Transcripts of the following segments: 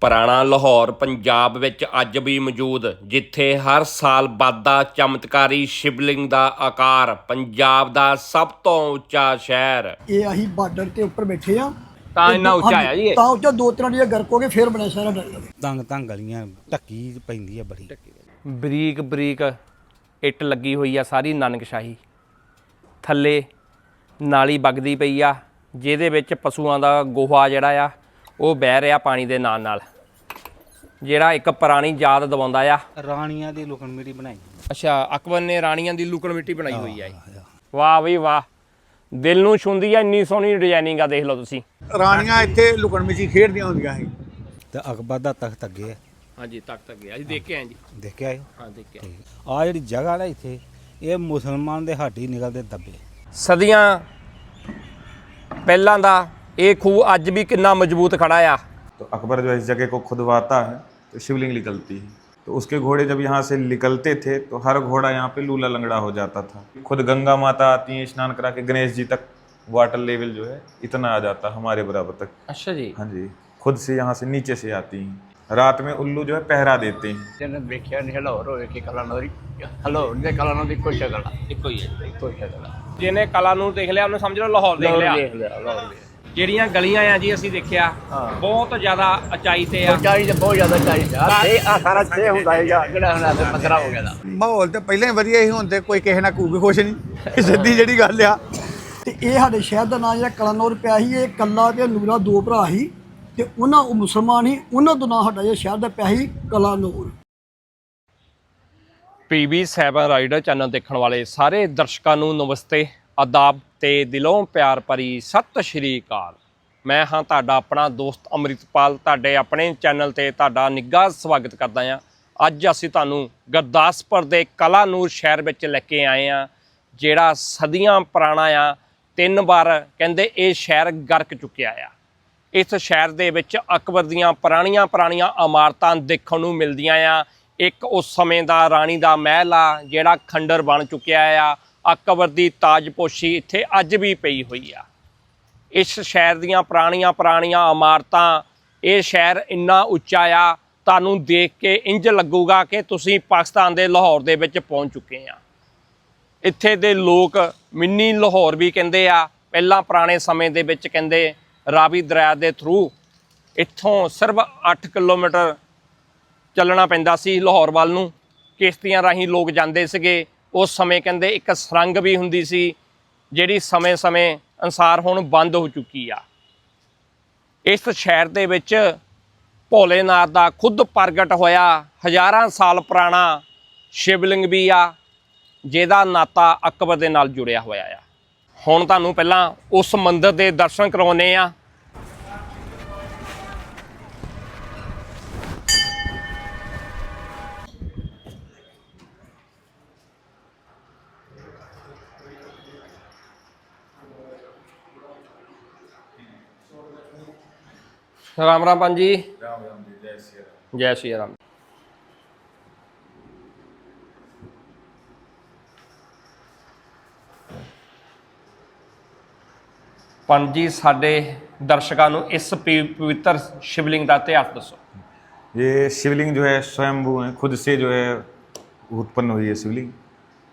ਪੁਰਾਣਾ ਲਾਹੌਰ ਪੰਜਾਬ ਵਿੱਚ ਅੱਜ ਵੀ ਮੌਜੂਦ ਜਿੱਥੇ ਹਰ ਸਾਲ ਵੱਧਦਾ ਚਮਤਕਾਰੀ ਸ਼ਿਵਲਿੰਗ ਦਾ ਆਕਾਰ ਪੰਜਾਬ ਦਾ ਸਭ ਤੋਂ ਉੱਚਾ ਸ਼ਹਿਰ। ਇਹ ਅਸੀਂ ਬਾਰਡਰ ਤੇ ਉੱਪਰ ਬੈਠੇ ਆ। ਤਾਂ ਇੰਨਾ ਉੱਚਾ ਆਇਆ ਜੀ ਇਹ? ਤਾਂ ਉੱਚਾ ਦੋ ਤਰ੍ਹਾਂ ਦੀਆਂ ਗਰਕ ਹੋ ਕੇ ਫੇਰ ਬਣਿਆ ਸਾਰਾ ਡਰ ਤੰਗ ਤੰਗ ਗਲੀਆਂ ਢੱਕੀ ਪੈਂਦੀ ਆ ਬੜੀ। ਬਰੀਕ ਬਰੀਕ ਇੱਟ ਲੱਗੀ ਹੋਈ ਆ ਸਾਰੀ ਨਾਨਕਸ਼ਾਹੀ। ਥੱਲੇ ਨਾਲੀ ਵਗਦੀ ਪਈ ਆ ਜਿਹਦੇ ਵਿੱਚ ਪਸ਼ੂਆਂ ਦਾ ਗੋਹਾ ਜਿਹੜਾ ਆ ਉਹ ਬਹਿ ਰਿਹਾ ਪਾਣੀ ਦੇ ਨਾਲ ਨਾਲ। ਜਿਹੜਾ ਇੱਕ ਪੁਰਾਣੀ ਯਾਦ ਦਿਵਾਉਂਦਾ ਆ। ਰਾਣੀਆਂ ਦੀ ਲੁਕਣ ਮੀਟੀ ਬਣਾਈ। ਅੱਛਾ ਅਕਬਰ ਨੇ ਰਾਣੀਆਂ ਦੀ ਲੁਕਣ ਮਿੱਟੀ ਬਣਾਈ ਹੋਈ ਆ ਇਹ। ਵਾਹ ਬਈ ਵਾਹ। ਦਿਲ ਨੂੰ ਛੁੰਦੀ ਆ ਇੰਨੀ ਸੋਹਣੀ ਡਿਜ਼ਾਈਨਿੰਗ ਆ ਦੇਖ ਲਓ ਤੁਸੀਂ। ਰਾਣੀਆਂ ਇੱਥੇ ਲੁਕਣ ਮਿਚੀ ਖੇਡਦੀਆਂ ਹੁੰਦੀਆਂ ਸੀ। ਤੇ ਅਕਬਰ ਦਾ ਤਖਤ ਅੱਗੇ ਆ। ਹਾਂਜੀ ਤੱਕ ਤੱਕ ਗਿਆ ਅਸੀਂ ਦੇਖ ਕੇ ਆਏ ਜੀ। ਦੇਖਿਆ ਆਇਓ ਹਾਂ ਦੇਖ ਕੇ। ਆ ਜਿਹੜੀ ਜਗ੍ਹਾ ਨਾ ਇੱਥੇ ਇਹ ਮੁਸਲਮਾਨ ਦੇ ਹਾਟੀ ਨਿਕਲਦੇ ਦੱਬੇ। ਸਦੀਆਂ ਪਹਿਲਾਂ ਦਾ ये खूह आज भी कितना मज़बूत खड़ा है तो अकबर जो इस जगह को खुदवाता है तो शिवलिंग निकलती है। तो उसके घोड़े जब यहाँ से निकलते थे तो हर घोड़ा यहाँ पे लूला लंगड़ा हो जाता था। खुद गंगा माता आती है स्नान करा के गणेश जी तक वाटर लेवल जो है इतना आ जाता हमारे बराबर तक। अच्छा जी। हाँ जी। खुद से यहाँ से नीचे से आती है। रात में उल्लू जो है पहरा देते हैं। जिन्हें कलानूर देख लिया समझ लो लाहौर ਆ ਆ ਜਿਹੜੀਆਂ ਗਲੀਆਂ ਆ ਜੀ ਅਸੀਂ ਦੇਖਿਆ ਬਹੁਤ ਜ਼ਿਆਦਾ ਉਚਾਈ ਤੇ ਆ। ਚਾਹੀ ਤੇ ਬਹੁਤ ਜ਼ਿਆਦਾ ਚਾਹੀਦਾ ਤੇ ਆ। ਸਾਰਾ ਛੇ ਹੁੰਦਾ ਹੈ ਜਾਂ ਜਿਹੜਾ ਹੁਣ ਤੇ ਪੰਦਰਾ ਹੋ ਗਿਆ ਦਾ। ਮਾਹੌਲ ਤੇ ਪਹਿਲਾਂ ਹੀ ਵਧੀਆ ਸੀ ਹੁਣ ਤੇ ਕੋਈ ਕਿਸੇ ਨਾਲ ਕੂ ਵੀ ਖੁਸ਼ ਨਹੀਂ ਸਿੱਧੀ ਜਿਹੜੀ ਗੱਲ ਆ। ਤੇ ਇਹ ਸਾਡੇ ਸ਼ਹਿਰ ਦਾ ਨਾਂ ਜਿਹੜਾ ਕਲਾਨੌਰ ਪਿਆ ਸੀ ਇਹ ਕੱਲਾ ਤੇ ਨੂਰਾ ਦੋ ਭਰਾ ਸੀ ਤੇ ਉਹਨਾਂ ਉਹ ਮੁਸਲਮਾਨ ਸੀ ਉਹਨਾਂ ਤੋਂ ਨਾਂ ਸਾਡਾ ਜਿਹੜਾ ਸ਼ਹਿਰ ਦਾ ਪਿਆ ਸੀ Kalanaur. PB seven rider channel ਦੇਖਣ ਵਾਲੇ ਸਾਰੇ ਦਰਸ਼ਕਾਂ ਨੂੰ ਨਮਸਤੇ ਆਦਾਬ ਤੇ ਦਿਲੋਂ ਪਿਆਰ ਭਰੀ ਸਤਿ ਸ਼੍ਰੀ ਅਕਾਲ। ਮੈਂ ਹਾਂ ਤੁਹਾਡਾ ਆਪਣਾ ਦੋਸਤ ਅੰਮ੍ਰਿਤਪਾਲ, ਤੁਹਾਡੇ ਆਪਣੇ ਚੈਨਲ ਤੇ ਤੁਹਾਡਾ ਨਿੱਘਾ ਸਵਾਗਤ ਕਰਦਾ ਹਾਂ। ਅੱਜ ਅਸੀਂ ਤੁਹਾਨੂੰ ਗੁਰਦਾਸਪੁਰ ਦੇ ਕਲਾਨੂਰ ਸ਼ਹਿਰ ਵਿੱਚ ਲੈ ਕੇ ਆਏ ਹਾਂ, ਜਿਹੜਾ ਸਦੀਆਂ ਪੁਰਾਣਾ ਆ, ਤਿੰਨ ਵਾਰ ਕਹਿੰਦੇ ਇਹ ਸ਼ਹਿਰ ਗਰਕ ਚੁੱਕਿਆ ਆ। ਇਸ ਸ਼ਹਿਰ ਦੇ ਵਿੱਚ ਅਕਬਰ ਦੀਆਂ ਪੁਰਾਣੀਆਂ ਪੁਰਾਣੀਆਂ ਇਮਾਰਤਾਂ ਦੇਖਣ ਨੂੰ ਮਿਲਦੀਆਂ ਆ। ਇੱਕ ਉਸ ਸਮੇਂ ਦਾ ਰਾਣੀ ਦਾ ਮਹਿਲ ਆ, ਜਿਹੜਾ ਖੰਡਰ ਬਣ ਚੁੱਕਿਆ ਆ। ਅਕਬਰ ਦੀ ਤਾਜਪੋਸ਼ੀ ਇੱਥੇ ਅੱਜ ਵੀ ਪਈ ਹੋਈ ਆ। ਇਸ ਸ਼ਹਿਰ ਦੀਆਂ ਪੁਰਾਣੀਆਂ ਪੁਰਾਣੀਆਂ ਇਮਾਰਤਾਂ, ਇਹ ਸ਼ਹਿਰ ਇੰਨਾ ਉੱਚਾ ਆ, ਤੁਹਾਨੂੰ ਦੇਖ ਕੇ ਇੰਜ ਲੱਗੂਗਾ ਕਿ ਤੁਸੀਂ ਪਾਕਿਸਤਾਨ ਦੇ ਲਾਹੌਰ ਦੇ ਵਿੱਚ ਪਹੁੰਚ ਚੁੱਕੇ ਆ। ਇੱਥੇ ਦੇ ਲੋਕ ਮਿੰਨੀ ਲਾਹੌਰ ਵੀ ਕਹਿੰਦੇ ਆ, ਪਹਿਲਾਂ ਪੁਰਾਣੇ ਸਮੇਂ ਦੇ ਵਿੱਚ ਕਹਿੰਦੇ ਰਾਵੀ ਦਰਿਆ ਦੇ ਥਰੂ ਇੱਥੋਂ ਸਿਰਫ 8 ਕਿਲੋਮੀਟਰ ਚੱਲਣਾ ਪੈਂਦਾ ਸੀ ਲਾਹੌਰ ਵੱਲ ਨੂੰ। ਕਿਸ਼ਤੀਆਂ ਰਾਹੀਂ ਲੋਕ ਜਾਂਦੇ ਸੀਗੇ ਉਸ ਸਮੇਂ ਕਹਿੰਦੇ ਇੱਕ ਸੁਰੰਗ ਵੀ ਹੁੰਦੀ ਸੀ, ਜਿਹੜੀ ਸਮੇਂ-ਸਮੇਂ ਅਨਸਾਰ ਹੁਣ ਬੰਦ ਹੋ ਚੁੱਕੀ ਆ। ਇਸ ਸ਼ਹਿਰ ਦੇ ਵਿੱਚ ਭੋਲੇਨਾਥ ਦਾ ਖੁਦ ਪ੍ਰਗਟ ਹੋਇਆ, ਹਜ਼ਾਰਾਂ ਸਾਲ ਪੁਰਾਣਾ ਸ਼ਿਵਲਿੰਗ ਵੀ ਆ, ਜਿਹਦਾ ਨਾਤਾ ਅਕਬਰ ਦੇ ਨਾਲ ਜੁੜਿਆ ਹੋਇਆ ਆ। ਹੁਣ ਤੁਹਾਨੂੰ ਪਹਿਲਾਂ ਉਸ ਮੰਦਿਰ ਦੇ ਦਰਸ਼ਨ ਕਰਾਉਨੇ ਆ। ਰਾਮ ਰਾਮ ਪੰਜ ਜੀ ਰਾਮ ਰਾਮ ਜੀ ਜੈ ਸ਼੍ਰੀ ਰਾਮ ਜੈ ਸ਼੍ਰੀ ਰਾਮ ਪੰਜ ਜੀ ਸਾਡੇ ਦਰਸ਼ਕਾਂ ਨੂੰ ਇਸ ਪਵਿ- ਪਵਿੱਤਰ ਸ਼ਿਵਲਿੰਗ ਦਾ ਇਤਿਹਾਸ ਦੱਸੋ ये शिवलिंग जो है स्वयंभू है खुद से जो है उत्पन्न हुई है शिवलिंग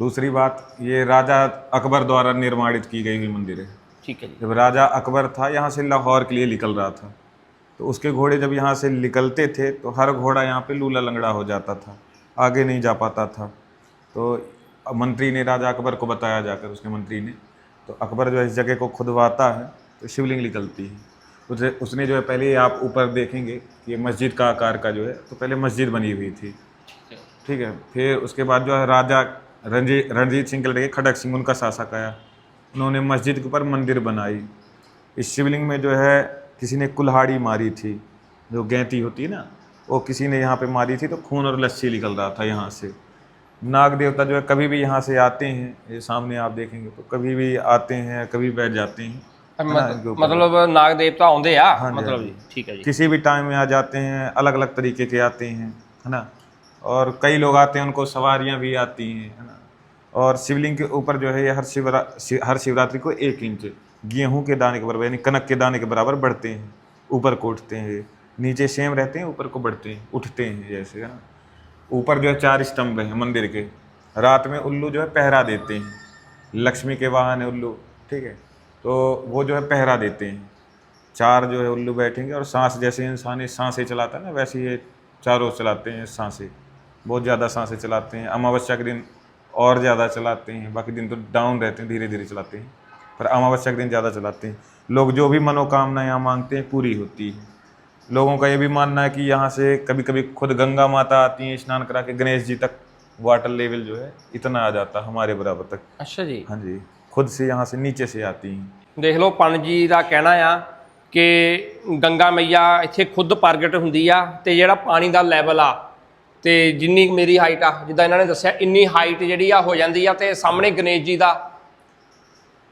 दूसरी बात ये राजा अकबर द्वारा निर्माणित की गई हुई मंदिर है ਠੀਕ ਹੈ ਜੀ जब राजा अकबर था यहाँ से लाहौर के लिए निकल रहा था तो उसके घोड़े जब यहाँ से निकलते थे तो हर घोड़ा यहाँ पे लूला लंगड़ा हो जाता था, आगे नहीं जा पाता था। तो मंत्री ने, राजा अकबर को बताया जाकर, उसके मंत्री ने तो अकबर जो है इस जगह को खुदवाता है तो शिवलिंग निकलती है। उसे, उसने जो है पहले आप ऊपर देखेंगे कि ये मस्जिद का आकार का जो है तो पहले मस्जिद बनी हुई थी। ठीक है, फिर उसके बाद जो है राजा रणजीत रणजीत सिंह के लड़के खड़क सिंह, उनका शासक आया। उन्होंने मस्जिद के ऊपर मंदिर बनाई। इस शिवलिंग में जो है किसी ने कुल्हाड़ी मारी थी जो गैंती होती है ना वो किसी ने यहाँ पे मारी थी तो खून और लस्सी निकल रहा था यहाँ से नाग देवता जो है कभी भी यहाँ से आते हैं ये सामने आप देखेंगे तो कभी भी आते हैं कभी बैठ जाते हैं है ना, इनके ऊपर। ਮਤਲਬ ਨਾਗ ਦੇਵਤਾ ਆਉਂਦੇ ਆ हाँ जी, ਮਤਲਬ हाँ ਜੀ जी। ਠੀਕ ਹੈ ਜੀ किसी भी टाइम में आ जाते हैं अलग अलग तरीके के आते हैं है ना और कई लोग आते हैं उनको सवारियां भी आती हैं है ना और शिवलिंग के ऊपर जो है ये हर शिवरा शि- हर शिवरात्रि को एक इंच गेहूँ के दाने के बराबर, यानी कनक के दाने के बराबर बढ़ते हैं, ऊपर को उठते हैं, नीचे सेम रहते हैं, ऊपर को बढ़ते हैं, उठते हैं, जैसे, है ना? ऊपर जो है चार स्तंभ हैं मंदिर के, रात में उल्लू जो है पहरा देते हैं, लक्ष्मी के वाहन है उल्लू, ठीक है? तो वो जो है पहरा देते हैं, चार जो है उल्लू बैठेंगे और सांस जैसे इंसान साँसें चलाता है ना, वैसे ये चारों चलाते हैं साँसें, बहुत ज़्यादा साँसें चलाते हैं, अमावस्या के दिन और ज़्यादा चलाते हैं, बाकी दिन तो डाउन रहते हैं धीरे धीरे चलाते हैं। पर अमावस्या के दिन ज़्यादा चलाते हैं लोग जो भी मनोकामना यहाँ मांगते हैं पूरी होती है लोगों का ये भी मानना है कि यहाँ से कभी कभी खुद गंगा माता आती हैं स्नान करा के गणेश जी तक वाटर लेवल जो है इतना आ जाता है हमारे बराबर तक ਅੱਛਾ ਜੀ हाँ जी खुद से यहाँ से नीचे से आती हैं ਦੇਖ ਲਓ ਪੰਨ ਜੀ ਦਾ ਕਹਿਣਾ ਆ ਕਿ ਗੰਗਾ ਮਈਆ ਇੱਥੇ ਖੁਦ ਪ੍ਰਗਟ ਹੁੰਦੀ ਆ ਤੇ ਜਿਹੜਾ ਪਾਣੀ ਦਾ ਲੈਵਲ ਆ ਤੇ ਜਿੰਨੀ ਕੁ ਮੇਰੀ ਹਾਈਟ ਆ ਜਿੱਦਾਂ ਇਹਨਾਂ ਨੇ ਦੱਸਿਆ ਇੰਨੀ ਹਾਈਟ ਜਿਹੜੀ ਆ ਹੋ ਜਾਂਦੀ ਆ ਤੇ ਸਾਹਮਣੇ ਗਣੇਸ਼ ਜੀ ਦਾ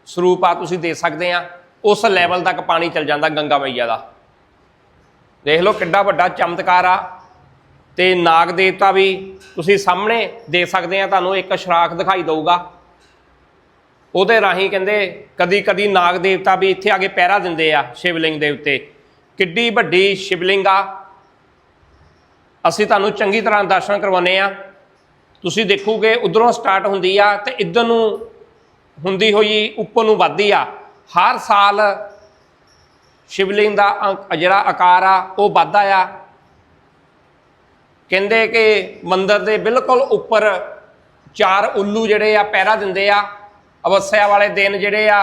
ਸਰੂਪ ਆ ਤੁਸੀਂ ਦੇ ਸਕਦੇ ਆ, ਉਸ ਲੈਵਲ ਤੱਕ ਪਾਣੀ ਚੱਲ ਜਾਂਦਾ ਗੰਗਾ ਮਈਆ ਦਾ। ਦੇਖ ਲਓ ਕਿੱਡਾ ਵੱਡਾ ਚਮਤਕਾਰ ਆ। ਤੇ ਨਾਗ ਦੇਵਤਾ ਵੀ ਤੁਸੀਂ ਸਾਹਮਣੇ ਦੇ ਸਕਦੇ ਆ, ਤੁਹਾਨੂੰ ਇੱਕ ਸ਼ਰਾਖ ਦਿਖਾਈ ਦਊਗਾ। ਉਹਦੇ ਰਾਹੀਂ ਕਹਿੰਦੇ ਕਦੀ ਕਦੀ ਨਾਗ ਦੇਵਤਾ ਵੀ ਇੱਥੇ ਆ ਕੇ ਪਹਿਰਾ ਦਿੰਦੇ ਆ ਸ਼ਿਵਲਿੰਗ ਦੇ ਉੱਤੇ। ਕਿੱਡੀ ਵੱਡੀ ਸ਼ਿਵਲਿੰਗ ਆ। ਅਸੀਂ ਤੁਹਾਨੂੰ ਚੰਗੀ ਤਰ੍ਹਾਂ ਦਰਸ਼ਨ ਕਰਵਾਉਨੇ ਆ। ਤੁਸੀਂ ਦੇਖੋਗੇ, ਉਧਰੋਂ ਸਟਾਰਟ ਹੁੰਦੀ ਆ ਤੇ ਇੱਧਰ ਨੂੰ ਹੁੰਦੀ ਹੋਈ ਉੱਪਰ ਨੂੰ ਵੱਧਦੀ ਆ। ਹਰ ਸਾਲ ਸ਼ਿਵਲਿੰਗ ਦਾ ਜਿਹੜਾ ਆਕਾਰ ਆ ਉਹ ਵੱਧਦਾ ਆ। ਕਹਿੰਦੇ ਕਿ ਮੰਦਰ ਦੇ ਬਿਲਕੁਲ ਉੱਪਰ ਚਾਰ ਉੱਲੂ ਜਿਹੜੇ ਆ ਪਹਿਰਾ ਦਿੰਦੇ ਆ। ਅਵਸਿਆ ਵਾਲੇ ਦਿਨ ਜਿਹੜੇ ਆ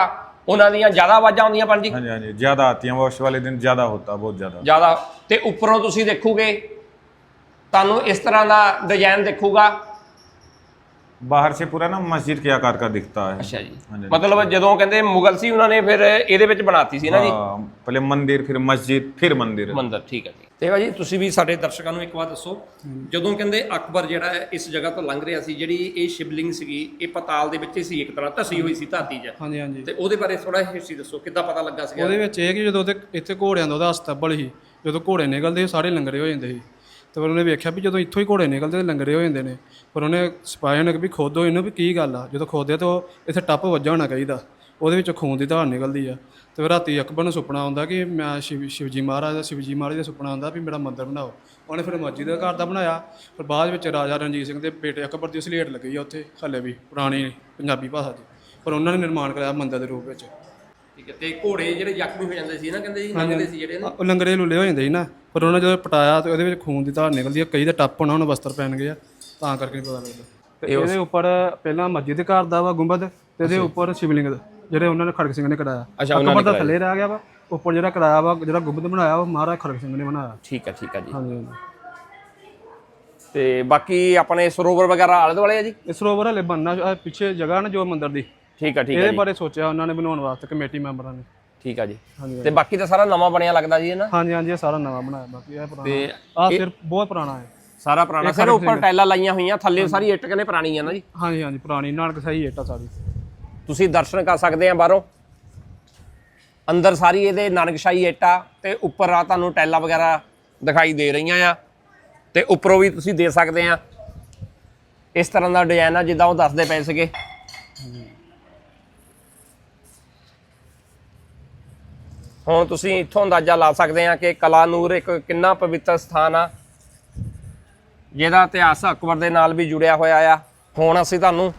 ਉਹਨਾਂ ਦੀਆਂ ਜ਼ਿਆਦਾ ਆਵਾਜ਼ਾਂ ਆਉਂਦੀਆਂ ਪੰਜੀ ਹਾਂਜੀ ਹਾਂਜੀ ਜ਼ਿਆਦਾ ਆਤੀਆਂ ਵਾਸ਼ ਵਾਲੇ ਦਿਨ ਜ਼ਿਆਦਾ ਹੁੰਦਾ ਬਹੁਤ ਜ਼ਿਆਦਾ। ਜ਼ਿਆਦਾ। ਤੇ ਉੱਪਰੋਂ ਤੁਸੀਂ ਦੇਖੋਗੇ ਤੁਹਾਨੂੰ ਇਸ ਤਰ੍ਹਾਂ ਦਾ ਡਿਜ਼ਾਈਨ ਦੇਖੂਗਾ। बाहर से पूरा ना मस्जिद के आकार का दिखता है ਅੱਛਾ ਜੀ हाँ जी ਮਤਲਬ ਜਦੋਂ ਕਹਿੰਦੇ ਮੁਗਲ ਸੀ ਉਹਨਾਂ ਨੇ ਫਿਰ ਇਹਦੇ ਵਿੱਚ ਬਣਾਤੀ ਸੀ ਨਾ ਜੀ हाँ, पहले मंदिर फिर मस्जिद फिर मंदिर ਮੰਦਰ ਠੀਕ ਹੈ ਜੀ ਤੇ ਭਾਜੀ ਤੁਸੀਂ ਵੀ ਸਾਡੇ ਦਰਸ਼ਕਾਂ ਨੂੰ ਇੱਕ ਵਾਰ ਦੱਸੋ ਜਦੋਂ ਕਹਿੰਦੇ ਅਕਬਰ ਜਿਹੜਾ ਹੈ ਇਸ ਜਗ੍ਹਾ ਤੋਂ ਲੰਘ ਰਿਹਾ ਸੀ ਜਿਹੜੀ ਇਹ ਸ਼ਿਵਲਿੰਗ ਸੀਗੀ ਇਹ ਪਤਾਲ ਦੇ ਵਿੱਚ ਹੀ ਸੀ ਇੱਕ ਤਰ੍ਹਾਂ ਧਸੀ ਹੋਈ ਸੀ ਧਰਤੀ 'ਚ ਹਾਂਜੀ ਹਾਂਜੀ ਤੇ ਉਹਦੇ ਬਾਰੇ ਥੋੜਾ ਹਿਸਟਰੀ ਦੱਸੋ ਕਿੱਦਾਂ ਪਤਾ ਲੱਗਾ ਸੀਗਾ ਉਹਦੇ ਵਿੱਚ ਇਹ ਕਿ ਜਦੋਂ ਉਹਦੇ ਇੱਥੇ ਘੋੜਿਆਂ ਦਾ ਉਹਦਾ ਅਸਤਬਲ ਸੀ ਜਦੋਂ ਘੋੜੇ ਨਿਕਲਦੇ ਸੀ, ਸਾਰੇ ਲੰਗਰੇ ਹੋ ਜਾਂਦੇ ਸੀ ਤੇ ਫਿਰ ਉਹਨੇ ਵੇਖਿਆ ਵੀ ਜਦੋਂ ਇੱਥੋਂ ਹੀ ਘੋੜੇ ਨਿਕਲਦੇ ਤੇ ਲੰਗਰੇ ਹੋ ਜਾਂਦੇ ਨੇ ਪਰ ਉਹਨੇ ਸਿਪਾਹੀਆਂ ਨੇ ਕਿ ਵੀ ਖੋਦੋ ਇਹਨੂੰ ਵੀ ਕੀ ਗੱਲ ਆ? ਜਦੋਂ ਖੋਦਿਆ ਤਾਂ ਉਹ ਇੱਥੇ ਟੱਪ ਵੱਜਾ ਹੋਣਾ ਚਾਹੀਦਾ ਉਹਦੇ ਵਿੱਚੋਂ ਖੂਨ ਦੀ ਧਾਰ ਨਿਕਲਦੀ ਆ। ਤੇ ਫਿਰ ਰਾਤੀ ਅਕਬਰ ਨੂੰ ਸੁਪਨਾ ਆਉਂਦਾ ਕਿ ਮੈਂ ਸ਼ਿਵ ਸ਼ਿਵਜੀ ਮਹਾਰਾਜ ਦਾ ਸ਼ਿਵਜੀ ਮਹਾਰਾਜ ਦਾ ਸੁਪਨਾ ਆਉਂਦਾ ਵੀ ਮੇਰਾ ਮੰਦਿਰ ਬਣਾਓ। ਉਹਨੇ ਫਿਰ ਮਸਜਿਦ ਦਾ ਘਰ ਦਾ ਬਣਾਇਆ ਫਿਰ ਬਾਅਦ ਵਿੱਚ ਰਾਜਾ ਰਣਜੀਤ ਸਿੰਘ ਦੇ ਬੇਟੇ ਅਕਬਰ ਦੀ ਸਲੇਟ ਲੱਗੀ ਆ ਉੱਥੇ ਹੱਲੇ ਵੀ ਪੁਰਾਣੀ ਪੰਜਾਬੀ ਭਾਸ਼ਾ 'ਚ ਪਰ ਉਹਨਾਂ ਨੇ ਨਿਰਮਾਣ ਕਰਾਇਆ ਮੰਦਿਰ ਦੇ ਰੂਪ ਵਿੱਚ। ਠੀਕ ਹੈ ਤੇ ਘੋੜੇ ਜਿਹੜੇ ਜ਼ਖਮੀ ਹੋ ਜਾਂਦੇ ਸੀ ਨਾ ਕਹਿੰਦੇ ਜੀ ਲੰਘਦੇ ਸੀ ਜਿਹੜੇ ਨਾ? ਉਹ ਲੰਗਰੇ ਲੁੱਲੇ ਹੋ ਜਾਂਦੇ ਸੀ ਨਾ। ਪਰ ਉਹਨਾਂ ਜਦੋਂ ਪਟਾਇਆ ਤੇ ਉਹਦੇ ਵਿੱਚ ਖੂਨ ਦੀ ਧਾਰ ਨਿਕਲਦੀ ਆ ਕਈ ਤਾਂ ਟੱਪ ਹੋਣਾ ਉਹਨਾਂ ਵਸਤਰ ਪਹਿਨ ਗਏ ਆ ਤਾਂ ਕਰਕੇ ਨਹੀਂ ਪਤਾ ਲੱਗਦਾ। ਤੇ ਇਹਦੇ ਉੱਪਰ ਪਹਿਲਾਂ ਮਸਜਿਦ ਘਰ ਦਾ ਵਾ ਗੁੰਬਦ ਤੇ ਇਹਦੇ ਉੱਪਰ ਸ਼ਿਵਲਿੰਗ ਦਾ ਜਿਹੜੇ ਉਹਨਾਂ ਨੇ ਖੜਕ ਸਿੰਘ ਨੇ ਕਰਾਇਆ। ਅੱਛਾ, ਉਹਨਾਂ ਨੇ ਦਾ ਥੱਲੇ ਰਹਿ ਗਿਆ ਵਾ ਉੱਪਰ ਜਿਹੜਾ ਕਰਾਇਆ ਵਾ ਜਿਹੜਾ ਗੁੰਬਦ ਬਣਾਇਆ ਉਹ ਮਹਾਰਾਜ ਖੜਕ ਸਿੰਘ ਨੇ ਬਣਾਇਆ। ਠੀਕ ਹੈ ਠੀਕ ਹੈ ਜੀ। ਹਾਂਜੀ। ਹਾਂਜੀ ਤੇ ਬਾਕੀ ਆਪਣੇ ਸਰੋਵਰ ਵਗੈਰਾ ਆਲੇ ਦੁਆਲੇ ਆ ਜੀ? ਇਹ ਸਰੋਵਰ ਹਲੇ ਬੰਨਾ ਪਿੱਛੇ ਜਗ੍ਹਾ ਨਾ ਜੋ ਮੰਦਿਰ ਦੀ। ਠੀਕ ਹੈ ਠੀਕ ਹੈ ਇਹਦੇ ਬਾਰੇ ਸੋਚਿਆ ਉਹਨਾਂ ਨੇ ਬਣਾਉਣ ਵਾਸਤੇ ਕਮੇਟੀ ਮੈਂਬਰਾਂ ਨੇ। ਠੀਕ ਹੈ ਜੀ। ਤੇ ਬਾਕੀ ਤਾਂ ਸਾਰਾ ਨਵਾਂ ਬਣਿਆ ਲੱਗਦਾ ਜੀ ਇਹ ਨਾ? ਹਾਂਜੀ ਹਾਂਜੀ ਇਹ ਸਾਰਾ ਨਵਾਂ ਬਣਾਇਆ ਬਾਕੀ ਇਹ ਪੁਰਾਣਾ ਤੇ ਆ ਸਿਰ ਬਹੁਤ ਪੁਰਾਣਾ ਹੈ। ਸਾਰਾ ਪੁਰਾਣਾ ਸਿਰ ਉੱਪਰ ਟਾਈਲਾਂ ਲਾਈਆਂ ਹੋਈਆਂ ਥੱਲੇ ਸਾਰੀ ਇੱਟ ਕਹਿੰਦੇ ਪੁਰਾਣੀ ਆ ਨਾ ਜੀ। ਹਾਂਜੀ ਹਾਂਜੀ ਪੁਰਾਣੀ ਨਾਨਕ ਸਹੀ ਏਟਾ ਸਾਰੀ। ਤੁਸੀਂ ਦਰਸ਼ਨ ਕਰ ਸਕਦੇ ਆ ਬਾਹਰੋਂ। ਅੰਦਰ ਸਾਰੀ ਇਹਦੇ ਨਾਨਕਸ਼ਾਹੀ ਇੱਟਾਂ ਤੇ ਉੱਪਰ ਆ ਤੁਹਾਨੂੰ ਟਾਈਲਾਂ ਵਗੈਰਾ ਦਿਖਾਈ ਦੇ ਰਹੀਆਂ ਆ। ਤੇ ਉੱਪਰੋਂ ਵੀ ਤੁਸੀਂ ਦੇ ਸਕਦੇ ਆ। ਇਸ ਤਰ੍ਹਾਂ ਦਾ ਡਿਜ਼ਾਈਨ ਆ ਜਿੱਦਾਂ ਉਹ ਦੱਸਦੇ ਪਏ ਸੀਗੇ। ਹੁਣ ਤੁਸੀਂ ਇੱਥੋਂ ਅੰਦਾਜ਼ਾ ਲਾ ਸਕਦੇ ਆ ਕਿ ਕਲਾਨੂਰ ਇੱਕ ਕਿੰਨਾ ਪਵਿੱਤਰ ਸਥਾਨ ਆ। ਜਿਹਦਾ ਇਤਿਹਾਸ ਅਕਬਰ ਦੇ ਨਾਲ ਵੀ ਜੁੜਿਆ ਹੋਇਆ ਆ। ਹੁਣ ਅਸੀਂ ਤੁਹਾਨੂੰ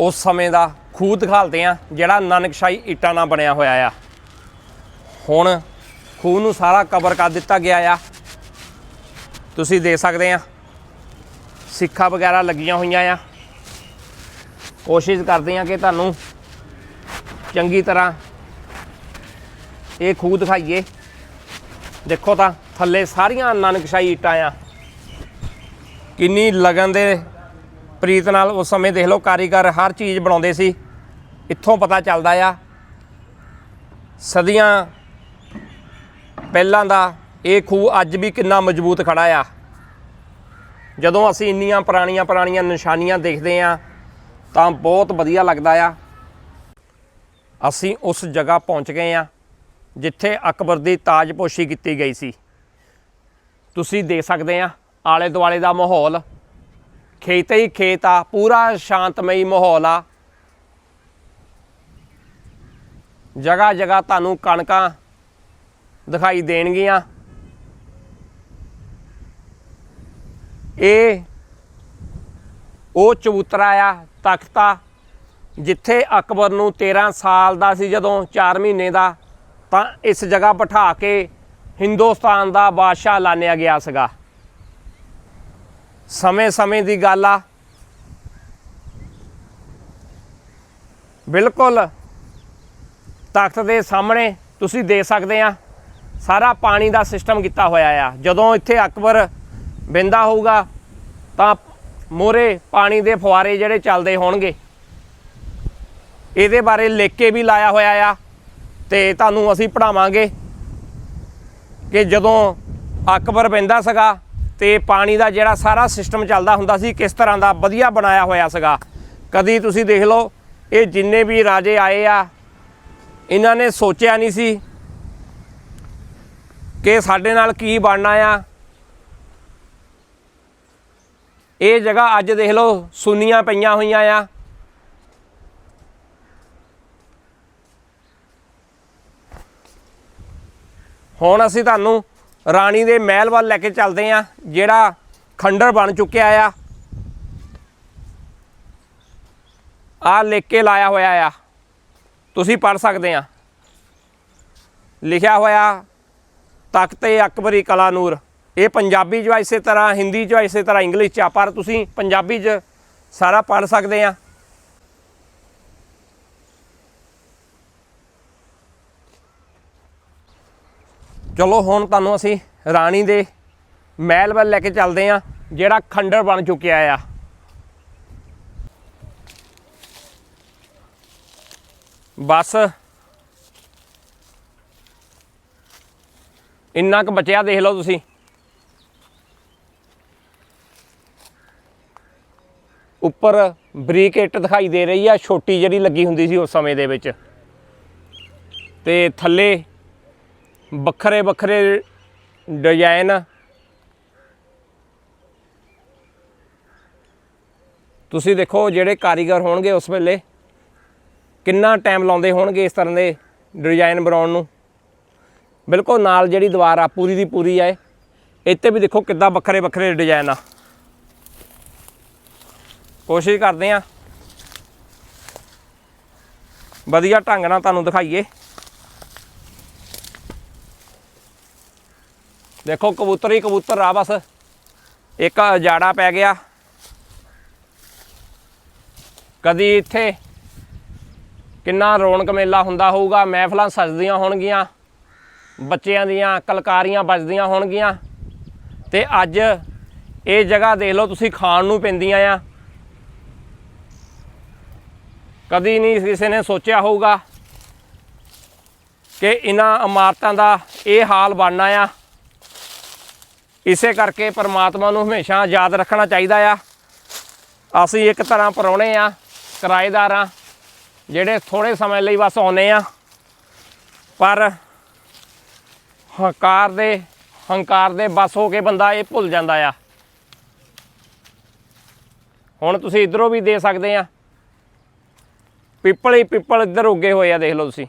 ਉਸ ਸਮੇਂ ਦਾ ਖੂਹ ਦਿਖਾਲਦੇ ਆ ਜਿਹੜਾ ਨਾਨਕਸ਼ਾਹੀ ਇੱਟਾਂ ਨਾਲ ਬਣਿਆ ਹੋਇਆ ਆ। ਹੁਣ ਖੂਹ ਨੂੰ ਸਾਰਾ ਕਵਰ ਕਰ ਦਿੱਤਾ ਗਿਆ ਆ। ਤੁਸੀਂ ਦੇਖ ਸਕਦੇ ਆ ਸਿੱਖਾਂ ਵਗੈਰਾ ਲੱਗੀਆਂ ਹੋਈਆਂ ਆ। ਕੋਸ਼ਿਸ਼ ਕਰਦੇ ਆ ਕਿ ਤੁਹਾਨੂੰ ਚੰਗੀ ਤਰ੍ਹਾਂ ਇਹ ਖੂਹ ਦਿਖਾਈਏ। ਦੇਖੋ ਤਾਂ ਥੱਲੇ ਸਾਰੀਆਂ ਨਾਨਕਸ਼ਾਹੀ ਇੱਟਾਂ ਆ। ਕਿੰਨੀ ਲਗਨ ਦੇ ਪ੍ਰੀਤ ਨਾਲ ਉਸ ਸਮੇਂ ਦੇਖ ਲਓ, ਕਾਰੀਗਰ ਹਰ ਚੀਜ਼ ਬਣਾਉਂਦੇ ਸੀ। ਇੱਥੋਂ ਪਤਾ ਚੱਲਦਾ ਆ, ਸਦੀਆਂ ਪਹਿਲਾਂ ਦਾ ਇਹ ਖੂਹ ਅੱਜ ਵੀ ਕਿੰਨਾ ਮਜ਼ਬੂਤ ਖੜਾ ਆ। ਜਦੋਂ ਅਸੀਂ ਇੰਨੀਆਂ ਪੁਰਾਣੀਆਂ ਪੁਰਾਣੀਆਂ ਨਿਸ਼ਾਨੀਆਂ ਦੇਖਦੇ ਆ, ਤਾਂ ਬਹੁਤ ਵਧੀਆ ਲੱਗਦਾ ਆ। ਅਸੀਂ ਉਸ ਜਗ੍ਹਾ ਪਹੁੰਚ ਗਏ ਆ। ਜਿੱਥੇ ਅਕਬਰ ਦੀ ਤਾਜਪੋਸ਼ੀ ਕੀਤੀ ਗਈ ਸੀ। ਤੁਸੀਂ ਦੇਖ ਸਕਦੇ ਆ ਆਲੇ ਦੁਆਲੇ ਦਾ ਮਾਹੌਲ। ਖੇਤ ਹੀ ਖੇਤ ਆ, ਪੂਰਾ ਸ਼ਾਂਤਮਈ ਮਾਹੌਲ ਆ। ਜਗ੍ਹਾ ਜਗ੍ਹਾ ਤੁਹਾਨੂੰ ਕਣਕਾਂ ਦਿਖਾਈ ਦੇਣਗੀਆਂ। ਇਹ ਉਹ ਚਬੂਤਰਾ ਆ, ਤਖਤਾ, ਜਿੱਥੇ ਅਕਬਰ ਨੂੰ 13 ਸਾਲ ਦਾ ਸੀ, ਜਦੋਂ 4 ਮਹੀਨੇ ਦਾ ਤਾਂ ਇਸ ਜਗ੍ਹਾ ਬਿਠਾ ਕੇ ਹਿੰਦੁਸਤਾਨ ਦਾ ਬਾਦਸ਼ਾਹ ਲਾਨਿਆ ਗਿਆ ਸੀਗਾ। ਸਮੇਂ-ਸਮੇਂ ਦੀ ਗੱਲ ਆ। ਬਿਲਕੁਲ ਤਖਤ ਦੇ ਸਾਹਮਣੇ ਤੁਸੀਂ ਦੇਖ ਸਕਦੇ ਆ, ਸਾਰਾ ਪਾਣੀ ਦਾ ਸਿਸਟਮ ਕੀਤਾ ਹੋਇਆ ਆ। ਜਦੋਂ ਇੱਥੇ ਅਕਬਰ ਬਿੰਦਾ ਹੋਊਗਾ, ਤਾਂ ਮੋਰੇ ਪਾਣੀ ਦੇ ਫੁਆਰੇ ਜਿਹੜੇ ਚੱਲਦੇ ਹੋਣਗੇ। ਇਹਦੇ ਬਾਰੇ ਲਿਖ ਕੇ ਵੀ ਲਾਇਆ ਹੋਇਆ ਆ। ਤੇ ਤੁਹਾਨੂੰ ਅਸੀਂ ਪੜਾਵਾਂਗੇ ਕਿ ਜਦੋਂ ਅਕਬਰ ਬਿੰਦਾ ਸੀਗਾ ਤੇ ਪਾਣੀ ਦਾ ਜਿਹੜਾ ਸਾਰਾ ਸਿਸਟਮ ਚੱਲਦਾ ਹੁੰਦਾ ਸੀ, ਕਿਸ ਤਰ੍ਹਾਂ ਦਾ ਵਧੀਆ ਬਣਾਇਆ ਹੋਇਆ ਸੀਗਾ। ਕਦੀ ਤੁਸੀਂ ਦੇਖ ਲਓ, ਇਹ ਜਿੰਨੇ ਵੀ ਰਾਜੇ ਆਏ ਆ, ਇਹਨਾਂ ਨੇ ਸੋਚਿਆ ਨਹੀਂ ਸੀ ਕਿ ਸਾਡੇ ਨਾਲ ਕੀ ਬਣਨਾ ਆ। ਇਹ ਜਗ੍ਹਾ ਅੱਜ ਦੇਖ ਲਓ, ਸੁੰਨੀਆਂ ਪਈਆਂ ਹੋਈਆਂ ਆ। ਹੁਣ ਅਸੀਂ ਤੁਹਾਨੂੰ ਰਾਣੀ ਦੇ ਮਹਿਲ ਵੱਲ ਲੈ ਕੇ ਚੱਲਦੇ ਆ ਜਿਹੜਾ ਖੰਡਰ ਬਣ ਚੁੱਕਿਆ ਆ। ਆ ਲਿਖ ਕੇ ਲਾਇਆ ਹੋਇਆ ਆ। ਤੁਸੀਂ ਪੜ ਸਕਦੇ ਆ ਲਿਖਿਆ ਹੋਇਆ, ਤਖਤੇ ਅਕਬਰੀ ਕਲਾ ਨੂਰ। ਇਹ ਪੰਜਾਬੀ 'ਚ ਆ ਇਸੇ ਤਰ੍ਹਾਂ, ਹਿੰਦੀ 'ਚ ਇਸੇ ਤਰ੍ਹਾਂ, ਇੰਗਲਿਸ਼ 'ਚ ਆ, ਪਰ ਤੁਸੀਂ ਪੰਜਾਬੀ 'ਚ ਸਾਰਾ ਪੜ ਸਕਦੇ ਆ ਚਲੋ ਹੁਣ ਤੁਹਾਨੂੰ ਅਸੀਂ ਰਾਣੀ ਦੇ ਮਹਿਲ ਵੱਲ ਲੈ ਕੇ ਚੱਲਦੇ ਆ ਜਿਹੜਾ ਖੰਡਰ ਬਣ ਚੁੱਕਿਆ ਆ। ਬਸ। ਇੰਨਾ ਕੁ ਬਚਿਆ ਦੇਖ ਲਓ ਤੁਸੀਂ। ਉੱਪਰ ਬਰੀਕ ਇੱਟ ਦਿਖਾਈ ਦੇ ਰਹੀ ਆ, ਛੋਟੀ ਜਿਹੜੀ ਲੱਗੀ ਹੁੰਦੀ ਸੀ ਉਸ ਸਮੇਂ ਦੇ ਵਿੱਚ। ਤੇ ਥੱਲੇ ਵੱਖਰੇ ਵੱਖਰੇ ਡਿਜ਼ਾਈਨ ਤੁਸੀਂ ਦੇਖੋ ਜਿਹੜੇ ਕਾਰੀਗਰ ਹੋਣਗੇ ਉਸ ਵੇਲੇ ਕਿੰਨਾ ਟਾਈਮ ਲਾਉਂਦੇ ਹੋਣਗੇ ਇਸ ਤਰ੍ਹਾਂ ਦੇ ਡਿਜ਼ਾਈਨ ਬਣਾਉਣ ਨੂੰ। ਬਿਲਕੁਲ ਨਾਲ ਜਿਹੜੀ ਦੀਵਾਰ ਆ, ਪੂਰੀ ਦੀ ਪੂਰੀ ਆ ਇੱਥੇ ਵੀ ਦੇਖੋ ਕਿੱਦਾਂ ਵੱਖਰੇ ਵੱਖਰੇ ਡਿਜ਼ਾਈਨ ਆ। ਕੋਸ਼ਿਸ਼ ਕਰਦੇ ਆ। ਵਧੀਆ ਢੰਗ ਨਾਲ ਤੁਹਾਨੂੰ ਦਿਖਾਈਏ। ਦੇਖੋ ਕਬੂਤਰ ਹੀ ਕਬੂਤਰ ਆ ਬਸ। ਇੱਕ ਜਾੜਾ ਪੈ ਗਿਆ। ਕਦੀ ਇੱਥੇ ਕਿੰਨਾ ਰੌਣਕ ਮੇਲਾ ਹੁੰਦਾ ਹੋਊਗਾ, ਮਹਿਫਲਾਂ ਸਜਦੀਆਂ ਹੋਣਗੀਆਂ, ਬੱਚਿਆਂ ਦੀਆਂ ਕਲਕਾਰੀਆਂ ਵੱਜਦੀਆਂ ਹੋਣਗੀਆਂ। ਤੇ ਅੱਜ ਇਹ ਜਗ੍ਹਾ ਦੇਖ ਲਓ, ਤੁਸੀਂ ਖਾਣ ਨੂੰ ਪੈਂਦੀਆਂ ਆ। ਕਦੀ ਨਹੀਂ ਕਿਸੇ ਨੇ ਸੋਚਿਆ ਹੋਊਗਾ ਕਿ ਇਹਨਾਂ ਇਮਾਰਤਾਂ ਦਾ ਇਹ ਹਾਲ ਬਣਨਾ ਆ। ਇਸੇ ਕਰਕੇ ਪਰਮਾਤਮਾ ਨੂੰ ਹਮੇਸ਼ਾ ਯਾਦ ਰੱਖਣਾ ਚਾਹੀਦਾ ਆ। ਅਸੀਂ ਇੱਕ ਤਰ੍ਹਾਂ ਪਰੌਣੇ ਆ, ਕਿਰਾਏਦਾਰ ਆ, ਜਿਹੜੇ ਥੋੜੇ ਸਮੇਂ ਲਈ ਬਸ ਆਉਨੇ ਆ। ਪਰ ਹੰਕਾਰ ਦੇ ਹੰਕਾਰ ਦੇ ਬਸ ਹੋ ਕੇ ਬੰਦਾ ਇਹ ਭੁੱਲ ਜਾਂਦਾ ਆ। ਹੁਣ ਤੁਸੀਂ ਇਧਰੋਂ ਵੀ ਦੇ ਸਕਦੇ ਆ। ਪਿੱਪਲ ਹੀ ਪਿੱਪਲ ਇੱਧਰ ਉੱਗੇ ਹੋਏ ਆ, ਦੇਖ ਲਓ ਤੁਸੀਂ।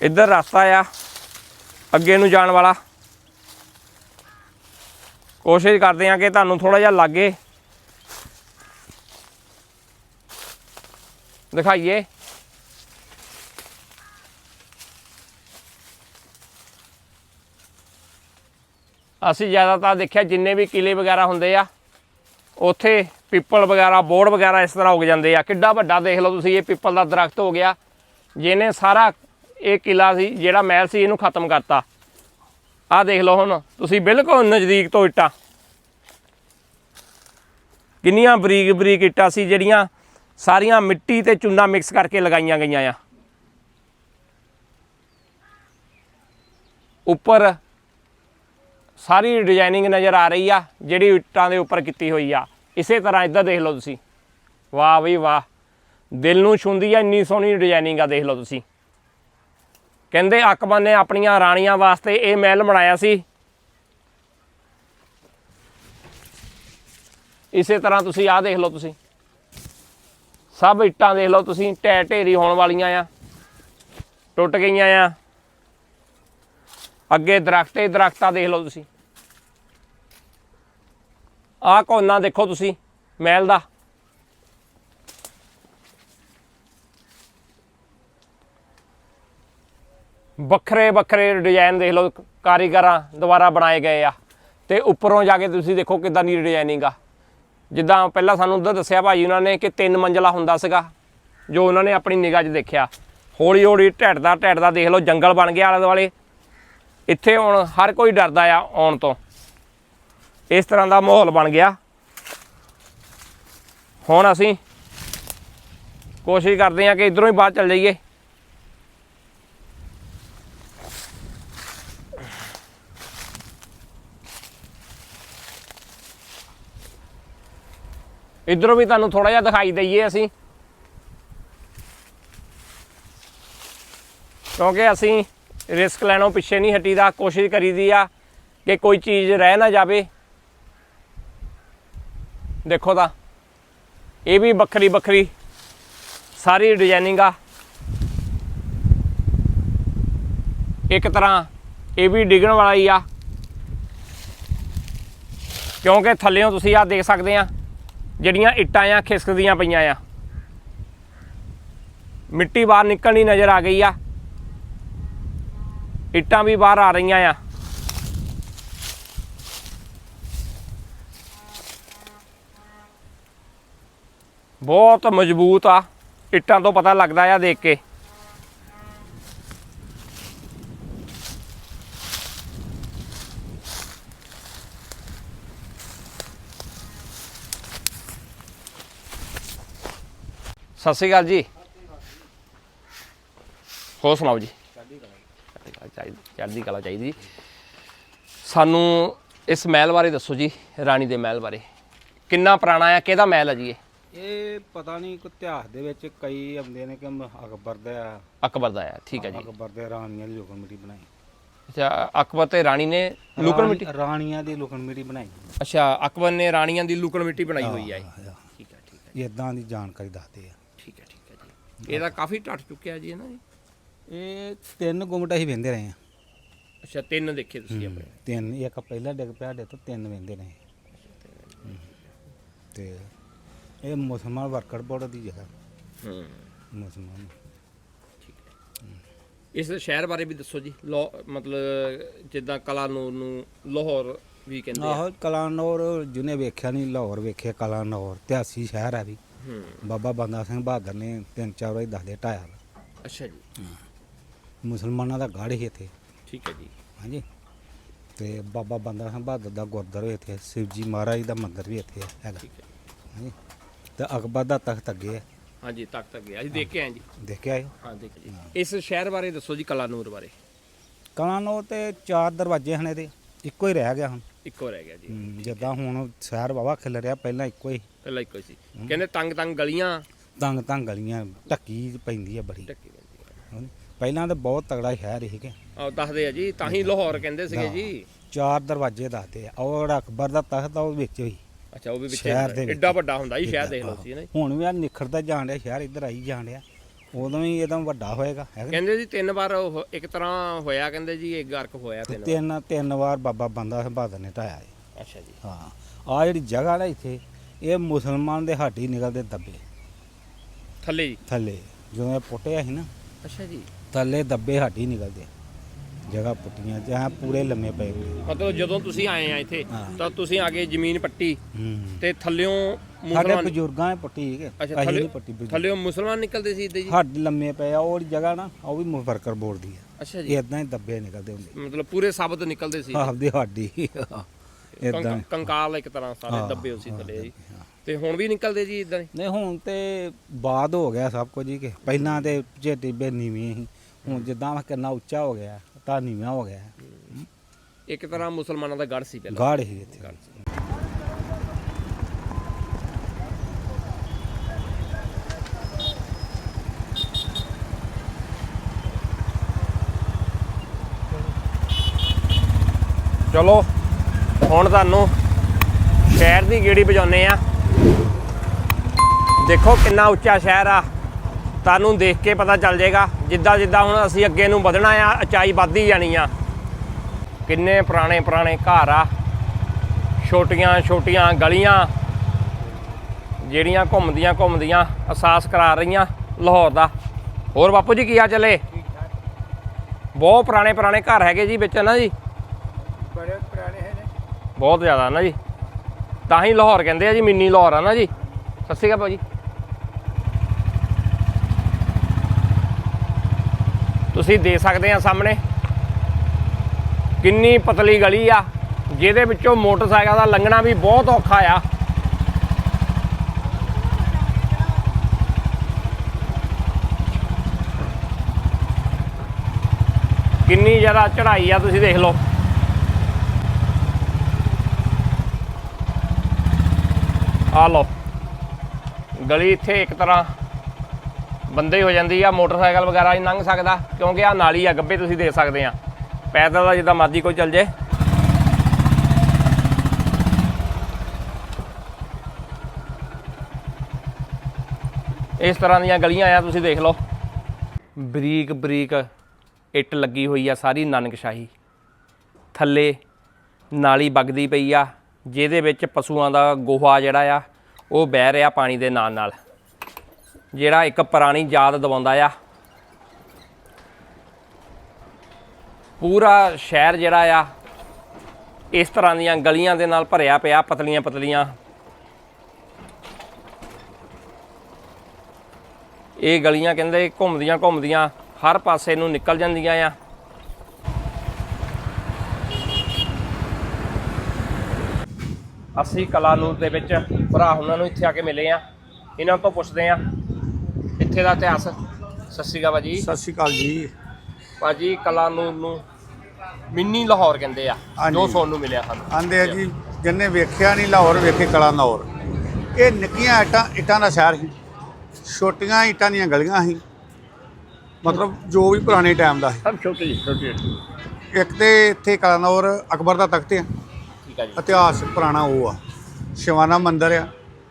ਇੱਧਰ ਰਸਤਾ ਆ, ਅੱਗੇ ਨੂੰ ਜਾਣ ਵਾਲਾ। ਕੋਸ਼ਿਸ਼ ਕਰਦੇ ਆ ਕਿ ਤੁਹਾਨੂੰ ਥੋੜਾ ਜਿਹਾ ਲਾਗੇ ਦਿਖਾਈਏ। ਅਸੀਂ ਜ਼ਿਆਦਾਤਰ ਦੇਖਿਆ ਜਿੰਨੇ ਵੀ ਕਿਲੇ ਵਗੈਰਾ ਹੁੰਦੇ ਆ, ਉੱਥੇ ਪਿੱਪਲ ਵਗੈਰਾ ਬੋੜ ਵਗੈਰਾ ਇਸ ਤਰ੍ਹਾਂ ਉੱਗ ਜਾਂਦੇ ਆ। ਕਿੱਡਾ ਵੱਡਾ ਦੇਖ ਲਓ ਤੁਸੀਂ, ਇਹ ਪਿੱਪਲ ਦਾ ਦਰਖਤ ਹੋ ਗਿਆ। ਜਿਹਨੇ ਸਾਰਾ ਇਹ ਕਿਲਾ ਸੀ, ਜਿਹੜਾ ਮਹਿਲ ਸੀ, ਇਹਨੂੰ ਖਤਮ ਕਰਤਾ। ਆਹ ਦੇਖ ਲਓ ਹੁਣ, ਤੁਸੀਂ ਬਿਲਕੁਲ ਨਜ਼ਦੀਕ ਤੋਂ ਇੱਟਾਂ। ਕਿੰਨੀਆਂ ਬਰੀਕ ਬਰੀਕ ਇੱਟਾਂ ਸੀ, ਜਿਹੜੀਆਂ ਸਾਰੀਆਂ ਮਿੱਟੀ ਤੇ ਚੂਨਾ ਮਿਕਸ ਕਰਕੇ ਲਗਾਈਆਂ ਗਈਆਂ ਆ। ਉੱਪਰ ਸਾਰੀ ਡਿਜ਼ਾਈਨਿੰਗ ਨਜ਼ਰ ਆ ਰਹੀ ਆ, ਜਿਹੜੀ ਇੱਟਾਂ ਦੇ ਉੱਪਰ ਕੀਤੀ ਹੋਈ ਆ। ਇਸੇ ਤਰ੍ਹਾਂ ਇੱਧਰ ਦੇਖ ਲਓ ਤੁਸੀਂ। ਵਾਹ ਬਈ ਵਾਹ। ਦਿਲ ਨੂੰ ਛੂੰਦੀ ਆ, ਇੰਨੀ ਸੋਹਣੀ ਡਿਜ਼ਾਈਨਿੰਗ ਆ, ਦੇਖ ਲਓ ਤੁਸੀਂ। ਕਹਿੰਦੇ ਅਕਬਰ ਨੇ ਆਪਣੀਆਂ ਰਾਣੀਆਂ ਵਾਸਤੇ ਇਹ ਮਹਿਲ ਬਣਾਇਆ ਸੀ। ਇਸੇ ਤਰ੍ਹਾਂ ਤੁਸੀਂ ਆਹ ਦੇਖ ਲਓ ਤੁਸੀਂ। ਸਭ ਇੱਟਾਂ ਦੇਖ ਲਓ ਤੁਸੀਂ ਟੈ ਢੇਰੀ ਹੋਣ ਵਾਲੀਆਂ ਆ। ਟੁੱਟ ਗਈਆਂ ਆ। ਅੱਗੇ ਦਰਖਤੇ ਦਰਖਤਾਂ ਦੇਖ ਲਓ ਤੁਸੀਂ। ਆਹ ਕੋਨਾ ਦੇਖੋ ਤੁਸੀਂ, ਮਹਿਲ ਦਾ। ਵੱਖਰੇ ਵੱਖਰੇ ਡਿਜ਼ਾਈਨ ਦੇਖ ਲਓ, ਕਾਰੀਗਰਾਂ ਦੁਆਰਾ ਬਣਾਏ ਗਏ ਆ। ਤੇ ਉੱਪਰੋਂ ਜਾ ਕੇ ਤੁਸੀਂ ਦੇਖੋ ਕਿਦਾਂ ਦੀ ਡਿਜ਼ਾਈਨਿੰਗ ਆ। ਜਿੱਦਾਂ ਪਹਿਲਾਂ ਸਾਨੂੰ ਉੱਧਰ ਦੱਸਿਆ ਭਾਜੀ ਉਹਨਾਂ ਨੇ ਕਿ ਤਿੰਨ ਮੰਜ਼ਲਾ ਹੁੰਦਾ ਸੀਗਾ, ਜੋ ਉਹਨਾਂ ਨੇ ਆਪਣੀ ਨਿਗਾਹ 'ਚ ਦੇਖਿਆ। ਹੌਲੀ ਹੌਲੀ ਢੱਡਦਾ ਢੱਡਦਾ ਦੇਖ ਲਓ, ਜੰਗਲ ਬਣ ਗਿਆ ਆਲੇ ਦੁਆਲੇ। ਇੱਥੇ ਹੁਣ ਹਰ ਕੋਈ ਡਰਦਾ ਆ ਆਉਣ ਤੋਂ। ਇਸ ਤਰ੍ਹਾਂ ਦਾ ਮਾਹੌਲ ਬਣ ਗਿਆ। ਹੁਣ ਅਸੀਂ ਕੋਸ਼ਿਸ਼ ਕਰਦੇ ਹਾਂ ਕਿ ਇਧਰੋਂ ਹੀ ਬਾਹਰ ਚੱਲ ਜਾਈਏ। ਇਧਰੋਂ ਵੀ ਤੁਹਾਨੂੰ ਥੋੜਾ ਜਿਹਾ ਦਿਖਾਈ ਦਈਏ ਅਸੀਂ। ਕਿਉਂਕਿ ਅਸੀਂ ਰਿਸਕ ਲੈਣੋਂ ਪਿੱਛੇ ਨਹੀਂ ਹਟੀਦਾ, ਕੋਸ਼ਿਸ਼ ਕਰੀਦੀ ਆ ਕਿ ਕੋਈ ਚੀਜ਼ ਰਹਿ ਨਾ ਜਾਵੇ। ਦੇਖੋ ਤਾਂ, ਇਹ ਵੀ ਵੱਖਰੀ ਵੱਖਰੀ ਸਾਰੀ ਡਿਜ਼ਾਈਨਿੰਗ ਆ। ਇੱਕ ਤਰ੍ਹਾਂ ਇਹ ਵੀ ਡਿੱਗਣ ਵਾਲਾ ਹੀ ਆ। ਕਿਉਂਕਿ ਥੱਲੇੋਂ ਤੁਸੀਂ ਆ ਦੇਖ ਸਕਦੇ ਆ ਜਿਹੜੀਆਂ ਇੱਟਾਂ ਆ, ਖਿਸਕਦੀਆਂ ਪਈਆਂ ਆ। ਮਿੱਟੀ ਬਾਹਰ ਨਿਕਲਣੀ ਨਜ਼ਰ ਆ ਗਈ ਆ। ਇੱਟਾਂ ਵੀ ਬਾਹਰ ਆ ਰਹੀਆਂ ਆ। ਬਹੁਤ ਮਜ਼ਬੂਤ ਆ। ਇੱਟਾਂ ਤੋਂ ਪਤਾ ਲੱਗਦਾ ਆ ਦੇਖ ਕੇ। ਸਤਿ ਸ਼੍ਰੀ ਅਕਾਲ ਜੀ। ਹੋਰ ਸੁਣਾਓ ਜੀ। ਚੜ੍ਹਦੀ ਕਲਾ ਚਾਹੀਦੀ। ਚੜ੍ਹਦੀ ਕਲਾ ਚਾਹੀਦੀ ਸਾਨੂੰ ਇਸ ਮਹਿਲ ਬਾਰੇ ਦੱਸੋ ਜੀ ਰਾਣੀ ਦੇ ਮਹਿਲ ਬਾਰੇ। ਕਿੰਨਾ ਪੁਰਾਣਾ ਆ ਕਿਹਦਾ ਮਹਿਲ ਆ ਜੀ ਇਹ? ਇਹ ਪਤਾ ਨਹੀਂ ਕੋ ਇਤਿਹਾਸ ਦੇ ਵਿੱਚ ਕਈ ਆਉਂਦੇ ਨੇ ਕਿ ਅਕਬਰ ਦਾ ਅਕਬਰ ਦਾ ਆ ਠੀਕ ਹੈ ਜੀ। ਅਕਬਰ ਦੇ ਰਾਣੀਆਂ ਦੀ ਲੁਕਣ ਮਿੱਟੀ ਬਣਾਈ। ਅੱਛਾ ਅਕਬਰ ਤੇ ਰਾਣੀ ਨੇ ਲੁਕਣ ਮਿੱਟੀ? ਰਾਣੀ- ਰਾਣੀਆਂ ਦੀ ਲੁਕਣ ਮਿੱਟੀ ਬਣਾਈ। ਅੱਛਾ ਅਕਬਰ ਨੇ ਰਾਣੀਆਂ ਦੀ ਲੁਕਣ ਮਿੱਟੀ ਬਣਾਈ ਹੋਈ ਆ ਇਹ। ਠੀਕ ਹੈ। ਠੀਕ ਹੈ ਇਦਾਂ ਦੀ ਜਾਣਕਾਰੀ ਦੱਸਦੇ ਆ। ਹੈ ਹੈ ਇਹਦਾ ਕਾਫੀ ਟੱਟ ਚੁੱਕਿਆ ਜੀ ਹੈ ਨਾ। ਇਹ ਤਿੰਨ ਗੁੰਮਟ ਅਸੀਂ ਵੇਂਦੇ ਰਹੇ ਆ। ਅੱਛਾ ਤਿੰਨ ਦੇਖੇ ਤੁਸੀਂ ਆਪਣੇ। ਤਿੰਨ ਇੱਕ ਪਹਿਲਾਂ ਡਿੱਗ ਪਿਆ ਸਾਡੇ ਤੋਂ ਤਿੰਨ ਵੇਂਦੇ ਰਹੇ। ਹੂੰ। ਤੇ ਇਹ ਮੁਸਲਮਾਨ ਵਰਕਰ ਬੋਰਡ ਦੀ ਜਗ੍ਹਾ। ਹੂੰ। ਮੁਸਲਮਾਨ। ਇਸ ਸ਼ਹਿਰ ਬਾਰੇ ਵੀ ਦੱਸੋ ਜੀ। ਲੋ ਮਤਲਬ ਜਿੱਦਾਂ ਕਲਾਨੂਰ ਨੂੰ ਲਾਹੌਰ ਵੀ ਕਹਿੰਦੇ ਆ। ਆਹੋ ਕਲਾਨੌਰ ਜਿਹਨੇ ਵੇਖਿਆ ਨਹੀਂ ਲਾਹੌਰ ਵੇਖਿਆ ਕਲਾਨੌਰ ਇਤਿਹਾਸੀ ਸ਼ਹਿਰ ਹੈ ਵੀ। ਹੂੰ ਬਾਬਾ ਬੰਦਾ ਸਿੰਘ ਬਹਾਦਰ ਨੇ ਤਿੰਨ ਚਾਰ ਵਾਰੀ ਦੱਸਦੇ ਢਾਇਆ ਵਾ। ਅੱਛਾ ਜੀ। ਮੁਸਲਮਾਨਾਂ ਦਾ ਗੜ੍ਹ ਹੀ ਇੱਥੇ। ਠੀਕ ਹੈ ਜੀ। ਹਾਂਜੀ। ਤੇ ਬਾਬਾ ਬੰਦਾ ਸਿੰਘ ਬਹਾਦਰ ਦਾ ਗੁਰਦੁਆਰਾ ਵੀ ਇੱਥੇ ਸ਼ਿਵਜੀ ਮਹਾਰਾਜ ਦਾ ਮੰਦਿਰ ਵੀ ਇੱਥੇ ਹੈਗਾ। ਠੀਕ ਹੈ ਹਾਂਜੀ। ਤੇ ਅਕਬਰ ਦਾ ਤਖਤ ਅੱਗੇ ਹੈ। ਹਾਂਜੀ ਤੱਕ ਤੱਕ ਗਿਆ ਅਸੀਂ ਦੇਖ ਕੇ ਆਏ ਜੀ ਦੇਖਿਆ ਆਇਓ ਹਾਂ ਦੇਖ ਜੀ। ਇਸ ਸ਼ਹਿਰ ਬਾਰੇ ਦੱਸੋ ਜੀ ਕਲਾਨੂਰ ਬਾਰੇ। ਕਲਾਨੌਰ ਤੇ ਚਾਰ ਦਰਵਾਜ਼ੇ ਹਨ ਇਹਦੇ। ਇੱਕੋ ਹੀ ਰਹਿ ਗਿਆ ਹੁਣ। ਇੱਕੋ ਰਹਿ ਗਿਆ ਜੀ। ਹਮ, ਜਿੱਦਾਂ ਹੁਣ ਸ਼ਹਿਰ ਵਾਵਾ ਖਿਲ ਰਿਹਾ ਪਹਿਲਾਂ ਇੱਕੋ ਹੀ। ਪਹਿਲਾਂ ਇੱਕੋ ਹੀ ਸੀ। ਕਹਿੰਦੇ ਤੰਗ ਤੰਗ ਗਲੀਆਂ। ਤੰਗ ਤੰਗ ਗਲੀਆਂ ਢੱਕੀ ਪੈਂਦੀ ਹੈ ਬੜੀ। ਢੱਕੀ ਰਹਿੰਦੀ ਆ। ਹਾਂਜੀ। ਪਹਿਲਾਂ ਤਾਂ ਬਹੁਤ ਤਗੜਾ ਸ਼ਹਿਰ ਸੀ ਕਿ। ਆਹ ਦੱਸਦੇ ਆ ਜੀ ਤਾਂ ਹੀ ਲਾਹੌਰ ਕਹਿੰਦੇ ਸੀਗੇ ਜੀ। ਚਾਰ ਦਰਵਾਜ਼ੇ ਦੱਸਦੇ ਆ। ਉਹ ਜਿਹੜਾ ਅਕਬਰ ਦਾ ਤਖਤ ਆ ਉਹ ਵਿੱਚ ਹੋਈ ਅੱਛਾ ਉਹ ਵੀ ਵਿੱਚ ਸ਼ਹਿਰ ਦੇ ਵਿੱਚ। ਐਡਾ ਵੱਡਾ ਹੁੰਦਾ ਜੀ ਸ਼ਹਿਰ ਦੇਖ ਲਓ ਸੀ ਨਾ ਜੀ। ਹੁਣ ਵੀ ਆ ਨਿਖਰਦਾ ਜਾਣ ਡਿਆ ਸ਼ਹਿਰ ਇੱਧਰ ਆਈ ਜਾਣ ਡਿਆ। ਉਦੋਂ ਹੀ ਇਹਦਾ ਵੱਡਾ ਹੋਏਗਾ ਹੈਗਾ ਕਹਿੰਦੇ ਜੀ ਤਿੰਨ ਵਾਰ ਉਹ ਇੱਕ ਤਰ੍ਹਾਂ ਹੋਇਆ ਕਹਿੰਦੇ ਜੀ ਇੱਕ ਗਰਕ ਹੋਇਆ ਤਿੰਨ ਵਾਰ। ਤਿੰਨ ਤਿੰਨ ਵਾਰ ਬਾਬਾ ਬੰਦਾ ਸਿੰਘ ਬਹਾਦਰ ਨੇ ਢਾਇਆ ਹੈ ਅੱਛਾ ਜੀ। ਹਾਂ ਆ ਜਿਹੜੀ ਜਗ੍ਹਾ ਨਾ ਇੱਥੇ ਇਹ ਮੁਸਲਮਾਨ ਦੇ ਹੱਡੀ ਨਿਕਲਦੇ ਦੱਬੇ। ਥੱਲੇ ਜੀ। ਥੱਲੇ ਜਦੋਂ ਇਹ ਪੁੱਟਿਆ ਸੀ ਨਾ ਅੱਛਾ ਜੀ। ਥੱਲੇ ਦੱਬੇ ਹੱਡੀ ਨਿਕਲਦੇ। ਜਗ੍ਹਾ ਪੁੱਟੀਆਂ ਜਾਂ ਪੂਰੇ ਲੰਮੇ ਪਏ ਹੋਏ। ਮਤਲਬ ਜਦੋਂ ਤੁਸੀਂ ਆਏ ਆ ਇੱਥੇ ਹਾਂ। ਤਾਂ ਤੁਸੀਂ ਆ ਕੇ ਜ਼ਮੀਨ ਪੱਟੀ ਹੂੰ। ਤੇ ਥੱਲਿਓਂ ਸਾਡੇ ਮੁਸਲਮਾਨ ਬਜ਼ੁਰਗਾਂ ਨੇ ਪੱਟੀ ਹੈ ਅੱਛਾ ਅਸੀਂ ਥੱਲੇ ਨਹੀਂ ਪੱਟੀ ਬਜ਼ੁਰਗ। ਥੱਲਿਓਂ ਮੁਸਲਮਾਨ ਨਿਕਲਦੇ ਸੀ ਇੱਦਾਂ ਜੀ? ਹੱਡ ਲੰਮੇ ਪਏ ਆ ਉਹ ਜਗ੍ਹਾ ਨਾ ਉਹ ਵੀ ਮੁਫਰਕਰ ਬੋਰਡ ਦੀ ਹੈ ਅੱਛਾ ਜੀ। ਇਦਾਂ ਹੀ ਦੱਬੇ ਨਿਕਲਦੇ ਹੁੰਦੇ। ਮਤਲਬ ਪੂਰੇ ਸਾਬਤ ਨਿਕਲਦੇ ਸੀ। ਆਪਦੀ ਹੱਡੀ ਇਦਾਂ ਕੰਕ- ਕੰਕਾਲ ਇੱਕ ਤਰ੍ਹਾਂ ਸਾਰੇ ਦੱਬੇ ਹੋਏ ਸੀ ਥੱਲੇ ਜੀ। ਤੇ ਹੁਣ ਵੀ ਨਿਕਲਦੇ ਜੀ ਇਦਾਂ ਨਹੀਂ ਹੁਣ ਤੇ ਬਾਦ ਹੋ ਗਿਆ ਸਭ ਕੁਝ ਹੀ ਕਿ ਪਹਿਲਾਂ ਤੇ ਉੱਚੇ ਟਿੱਬੇ ਨੀਵੇਂ ਸੀ। ਹੁਣ ਜਿੱਦਾਂ ਕਿੰਨਾ ਉੱਚਾ ਹੋ ਗਿਆ ਤਾਂ ਨੀਵਾਂ ਹੋ ਗਿਆ। ਇੱਕ ਤਰ੍ਹਾਂ ਮੁਸਲਮਾਨਾਂ ਦਾ ਗੜ ਸੀ ਪਹਿਲਾਂ। ਗਾੜ ਹੀ ਇੱਥੇ। ਗੜ ਸੀ। ਚਲੋ ਹੁਣ ਤੁਹਾਨੂੰ ਸ਼ਹਿਰ ਦੀ ਗੇੜੀ ਵਜਾਉਨੇ ਆ ਦੇਖੋ ਕਿੰਨਾ ਉੱਚਾ ਸ਼ਹਿਰ ਆ। ਤੁਹਾਨੂੰ ਦੇਖ ਕੇ ਪਤਾ ਚੱਲ ਜਾਏਗਾ ਜਿੱਦਾਂ ਜਿੱਦਾਂ ਹੁਣ ਅਸੀਂ ਅੱਗੇ ਨੂੰ ਵਧਣਾ ਆ ਉਚਾਈ ਵੱਧਦੀ ਜਾਣੀ ਆ। ਕਿੰਨੇ ਪੁਰਾਣੇ ਪੁਰਾਣੇ ਘਰ ਆ। ਛੋਟੀਆਂ ਛੋਟੀਆਂ ਗਲੀਆਂ ਜਿਹੜੀਆਂ ਘੁੰਮਦੀਆਂ ਘੁੰਮਦੀਆਂ ਅਹਿਸਾਸ ਕਰਾ ਰਹੀਆਂ ਲਾਹੌਰ ਦਾ। ਹੋਰ ਬਾਪੂ ਜੀ ਕੀ ਆ ਚੱਲੇ ਬਹੁਤ ਪੁਰਾਣੇ ਪੁਰਾਣੇ ਘਰ ਹੈਗੇ ਜੀ ਵਿੱਚ ਨਾ ਜੀ? ਬਹੁਤ ਜ਼ਿਆਦਾ ਨਾ ਜੀ। ਤਾਂ ਹੀ ਲਾਹੌਰ ਕਹਿੰਦੇ ਆ ਜੀ, ਮਿੰਨੀ ਲਾਹੌਰ ਆ ਨਾ ਜੀ। ਸਤਿ ਸ਼੍ਰੀ ਅਕਾਲ ਭਾਜੀ। ਤੁਸੀਂ ਦੇ ਸਕਦੇ ਆ ਸਾਹਮਣੇ ਕਿੰਨੀ ਪਤਲੀ ਗਲੀ ਆ, ਜਿਹਦੇ ਵਿੱਚੋਂ ਮੋਟਰਸਾਈਕਲ ਦਾ ਲੰਘਣਾ ਵੀ ਬਹੁਤ ਔਖਾ ਆ। ਕਿੰਨੀ ਜ਼ਿਆਦਾ ਚੜ੍ਹਾਈ ਆ, ਤੁਸੀਂ ਦੇਖ ਲਓ। ਆ ਲਓ। ਗਲੀ ਇੱਥੇ ਇੱਕ ਤਰ੍ਹਾਂ ਬੰਦੇ ਹੋ ਜਾਂਦੀ ਆ, ਮੋਟਰਸਾਈਕਲ ਵਗੈਰਾ ਨਹੀਂ ਲੰਘ ਸਕਦਾ, ਕਿਉਂਕਿ ਆ ਨਾਲੀ ਆ, ਗੱਬੇ ਤੁਸੀਂ ਦੇਖ ਸਕਦੇ ਆ। ਪੈਦਲ ਦਾ ਜਿੱਦਾਂ ਮਰਜ਼ੀ ਕੋਈ ਚੱਲ ਜੇ। ਇਸ ਤਰ੍ਹਾਂ ਦੀਆਂ ਗਲੀਆਂ ਆ, ਤੁਸੀਂ ਦੇਖ ਲਓ। ਬਰੀਕ ਬਰੀਕ ਇੱਟ ਲੱਗੀ ਹੋਈ ਆ, ਸਾਰੀ ਨਾਨਕਸ਼ਾਹੀ। ਥੱਲੇ ਨਾਲੀ ਵਗਦੀ ਪਈ ਆ ਜਿਹਦੇ ਵਿੱਚ ਪਸ਼ੂਆਂ ਦਾ ਗੋਹਾ ਜਿਹੜਾ ਆ, ਉਹ ਬਹਿ ਰਿਹਾ ਪਾਣੀ ਦੇ ਨਾਲ ਨਾਲ। ਜਿਹੜਾ ਇੱਕ ਪੁਰਾਣੀ ਯਾਦ ਦਿਵਾਉਂਦਾ ਆ। ਪੂਰਾ ਸ਼ਹਿਰ ਜਿਹੜਾ ਆ, ਇਸ ਤਰ੍ਹਾਂ ਦੀਆਂ ਗਲੀਆਂ ਦੇ ਨਾਲ ਭਰਿਆ ਪਿਆ, ਪਤਲੀਆਂ ਪਤਲੀਆਂ। ਇਹ ਗਲੀਆਂ ਕਹਿੰਦੇ ਘੁੰਮਦੀਆਂ ਘੁੰਮਦੀਆਂ ਹਰ ਪਾਸੇ ਨੂੰ ਨਿਕਲ ਜਾਂਦੀਆਂ ਆ। ਅਸੀਂ ਕਲਾਨੂਰ ਦੇ ਵਿੱਚ ਭਰਾ ਉਹਨਾਂ ਨੂੰ ਇੱਥੇ ਆ ਕੇ ਮਿਲੇ ਆ। ਇਹਨਾਂ ਤੋਂ ਪੁੱਛਦੇ ਆ। ਇੱਥੇ ਦਾ ਇਤਿਹਾਸ। ਸਤਿ ਸ਼੍ਰੀ ਅਕਾਲ ਭਾਜੀ। ਸਤਿ ਸ਼੍ਰੀ ਅਕਾਲ ਜੀ। ਭਾਜੀ ਕਲਾਨੂਰ ਨੂੰ ਮਿੰਨੀ ਲਾਹੌਰ ਕਹਿੰਦੇ ਆ। ਜੋ ਸੁਣਨ ਨੂੰ ਮਿਲਿਆ ਸਾਨੂੰ। ਆਂਦੇ ਆ ਜੀ ਜਿੰਨੇ ਵੇਖਿਆ ਨਹੀਂ ਲਾਹੌਰ ਵੇਖੇ ਕਲਾ ਨੌਰ ਇਹ ਨਿੱਕੀਆਂ ਇੱਟਾਂ ਇੱਟਾਂ ਦਾ ਸ਼ਹਿਰ ਸੀ। ਛੋਟੀਆਂ ਇੱਟਾਂ ਦੀਆਂ ਗਲੀਆਂ ਸੀ। ਮਤਲਬ ਜੋ ਵੀ ਪੁਰਾਣੇ ਟਾਈਮ ਦਾ ਸੀ। ਸਭ ਛੋਟੇ ਛੋਟੇ ਇੱਕ ਤੇ ਇੱਥੇ ਕਲਾਨੌਰ ਅਕਬਰ ਦਾ ਤਖਤ ਆ। ਠੀਕ ਆ ਜੀ। ਇਤਿਹਾਸ ਪੁਰਾਣਾ ਉਹ ਆ। ਸ਼ਿਵਾਨਾ ਮੰਦਿਰ ਆ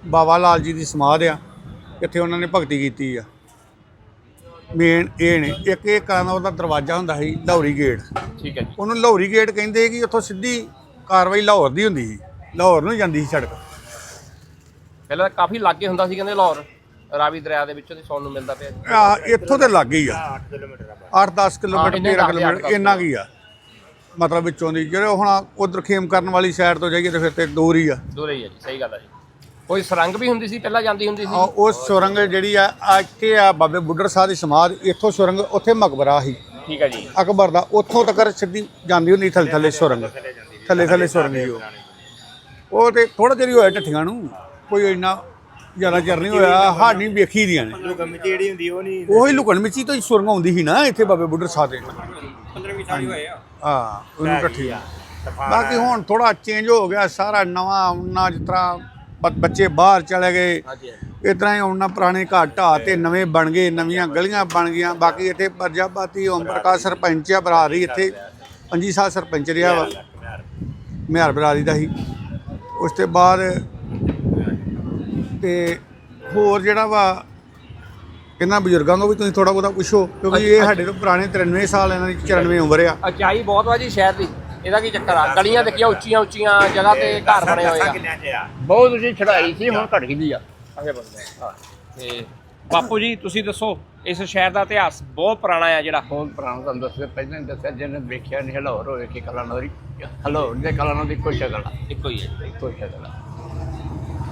ਬਾਬਾ ਲਾਲ ਜੀ ਦੀ ਸਮਾਧ ਆ ਇੱਥੇ ਉਹਨਾਂ ਨੇ ਭਗਤੀ ਕੀਤੀ ਆ। ਮੇਨ ਇਹ ਨੇ ਇੱਕ ਇਹ ਕਲਾਨੌਰ ਦਾ ਦਰਵਾਜ਼ਾ ਹੁੰਦਾ ਸੀ ਲਾਹੌਰੀ ਗੇਟ। ਠੀਕ ਹੈ ਜੀ। ਉਹਨੂੰ ਲਾਹੌਰੀ ਗੇਟ ਕਹਿੰਦੇ ਕਿ ਉੱਥੋਂ ਸਿੱਧੀ ਕਾਰਵਾਈ ਲਾਹੌਰ ਦੀ ਹੁੰਦੀ ਸੀ ਲਾਹੌਰ ਨੂੰ ਜਾਂਦੀ ਸੀ ਸੜਕ। ਪਹਿਲਾਂ ਤਾਂ ਕਾਫੀ ਲਾਗੇ ਹੁੰਦਾ ਸੀ ਕਹਿੰਦੇ ਲਾਹੌਰ ਰਾਵੀ ਦਰਿਆ ਦੇ ਵਿੱਚੋਂ ਦੀ ਸੁਣਨ ਨੂੰ ਮਿਲਦਾ ਪਿਆ। ਜੀ। ਆ ਇੱਥੋਂ ਤੇ ਲੱਗ ਹੀ ਆ। 8-10 ਕਿਲੋਮੀਟਰ ਇੰਨੇ 13 ਦੱਸ ਹਜ਼ਾਰ ਕਿਲੋਮੀਟਰ ਇੰਨਾ ਕੀ ਆ? ਮਤਲਬ ਵਿੱਚੋਂ ਦੀ ਜਿਹੜੇ ਹੁਣ ਉਧਰ ਖੇਮ ਕਰਨ ਵਾਲੀ ਸਾਈਡ ਤੋਂ ਜਾਈਏ ਤੇ ਫਿਰ ਤੇ ਦੂਰ ਹੀ ਆ। ਦੂਰ ਹੀ ਹੈ ਜੀ ਸਹੀ ਗੱਲ ਹੈ ਜੀ। ਕੋਈ ਸਰੰਗ ਵੀ ਹੁੰਦੀ ਸੀ ਪਹਿਲਾਂ ਜਾਂਦੀ ਹੁੰਦੀ ਆ ਸੀ ਉਹ ਸੁਰੰਗ ਜਿਹੜੀ ਆ ਆ ਇੱਥੇ ਆ ਬਾਬੇ ਬੁੱਢਰ ਸਾਹਿਬ ਦੀ ਸਮਾਧ ਇੱਥੋਂ ਸੁਰੰਗ ਉੱਥੇ ਮਕਬਰਾ ਸੀ। ਠੀਕ ਹੈ ਜੀ। ਅਕਬਰ ਦਾ ਉੱਥੋਂ ਤੱਕ ਸਿੱਧੀ ਜਾਂਦੀ ਹੁੰਦੀ ਥੱਲੇ ਥੱਲੇ ਸੁਰੰਗ। ਥੱਲੇ ਥੱਲੇ ਸੁਰੰਗ ਸੀ ਉਹ। ਉਹ ਤੇ ਥੋੜਾ ਜਿਹਾ ਹੀ ਹੋਇਆ ਢੱਠੀਆਂ ਨੂੰ ਕੋਈ ਇੰਨਾ ਜ਼ਿਆਦਾ ਚਿਰ ਨਹੀਂ ਹੋਇਆ ਹਾਨੀ ਵੇਖੀ ਦੀਆਂ ਨੇ। ਲੁਕਣ ਮਿੱਚੀ ਜਿਹੜੀ ਹੁੰਦੀ ਉਹ ਨਹੀਂ ਉਹੀ ਲੁਕਣ ਮਿੱਚੀ ਤੋਂ ਹੀ ਸੁਰੰਗ ਆਉਂਦੀ ਸੀ ਨਾ ਇੱਥੇ ਬਾਬੇ ਬੁੱਢਰ ਸਾਹਿਬ ਦੇ 15 20 ਸਾਲ ਹੋਏ ਆ। ਹਾਂ ਉਹਨੂੰ ਢੱਠੀ ਬਾਕੀ ਹੁਣ ਥੋੜਾ ਚੇਂਜ ਹੋ ਗਿਆ ਸਾਰਾ ਨਵਾਂ ਉਹਨਾਂ ਜਿਸ ਤਰ੍ਹਾਂ ਬੱਚੇ ਬਾਹਰ ਚਲੇ ਗਏ। ਇਸ ਤਰ੍ਹਾਂ ਹੀ ਉਹਨਾਂ ਪੁਰਾਣੇ ਘਰ ਢਾਹ ਤੇ ਨਵੇਂ ਬਣ ਗਏ ਨਵੀਆਂ ਗਲੀਆਂ ਬਣ ਗਈਆਂ। ਬਾਕੀ ਇੱਥੇ ਪ੍ਰਜਾਪਤੀ ਓਮ ਪ੍ਰਕਾਸ਼ ਸਰਪੰਚ ਆ ਬਰਾਦਰੀ ਇੱਥੇ। 25 ਸਾਲ ਸਰਪੰਚ ਰਿਹਾ ਵਾ। ਮਿਹਾਰ ਬਰਾਦਰੀ ਦਾ ਸੀ ਉਸ ਤੋਂ ਬਾਅਦ ਤੇ ਹੋਰ ਜਿਹੜਾ ਵਾ ਇਹਨਾਂ ਬਜ਼ੁਰਗਾਂ ਤੋਂ ਵੀ ਤੁਸੀਂ ਥੋੜਾ ਬਹੁਤਾ ਪੁੱਛੋ ਕਿਉਂਕਿ ਇਹ ਸਾਡੇ ਤੋਂ ਪੁਰਾਣੇ 93 ਸਾਲ ਇਹਨਾਂ ਦੀ 94 ਉਮਰ ਆ। ਅਚਾਈ ਬਹੁਤ ਵਾ ਜੀ ਸ਼ਹਿਰ ਦੀ। ਇਹਦਾ ਕੀ ਚੱਕਰ ਆ? ਗਲੀਆਂ ਦੇਖੀਆਂ ਉੱਚੀਆਂ ਉੱਚੀਆਂ ਜਗ੍ਹਾ ਤੇ ਘਰ ਬਣੇ ਹੋਏ ਆ। ਬਹੁਤ ਉੱਚੀ ਚੜਾਈ ਸੀ ਹੁਣ ਘਟ ਗਈ ਆ। ਤੇ ਬਾਪੂ ਜੀ ਤੁਸੀਂ ਦੱਸੋ ਇਸ ਸ਼ਹਿਰ ਦਾ ਇਤਿਹਾਸ ਬਹੁਤ ਪੁਰਾਣਾ ਆ ਜਿਹੜਾ। ਬਹੁਤ ਪੁਰਾਣਾ ਤੁਹਾਨੂੰ ਦੱਸਿਆ ਪਹਿਲਾਂ ਹੀ ਦੱਸਿਆ ਜਿਹਨੇ ਵੇਖਿਆ ਨਹੀਂ ਹਲਾਉਰ ਹੋਵੇ ਕਿ ਕਲਾਨੌਰੀ ਹਲਾਉਰ ਦੇ ਕਲਾਨੌਰ ਕੋਈ ਸ਼ਕਲ ਆ। ਇੱਕੋ ਹੀ ਹੈ ਕੋਈ ਸ਼ਕਲ ਆ।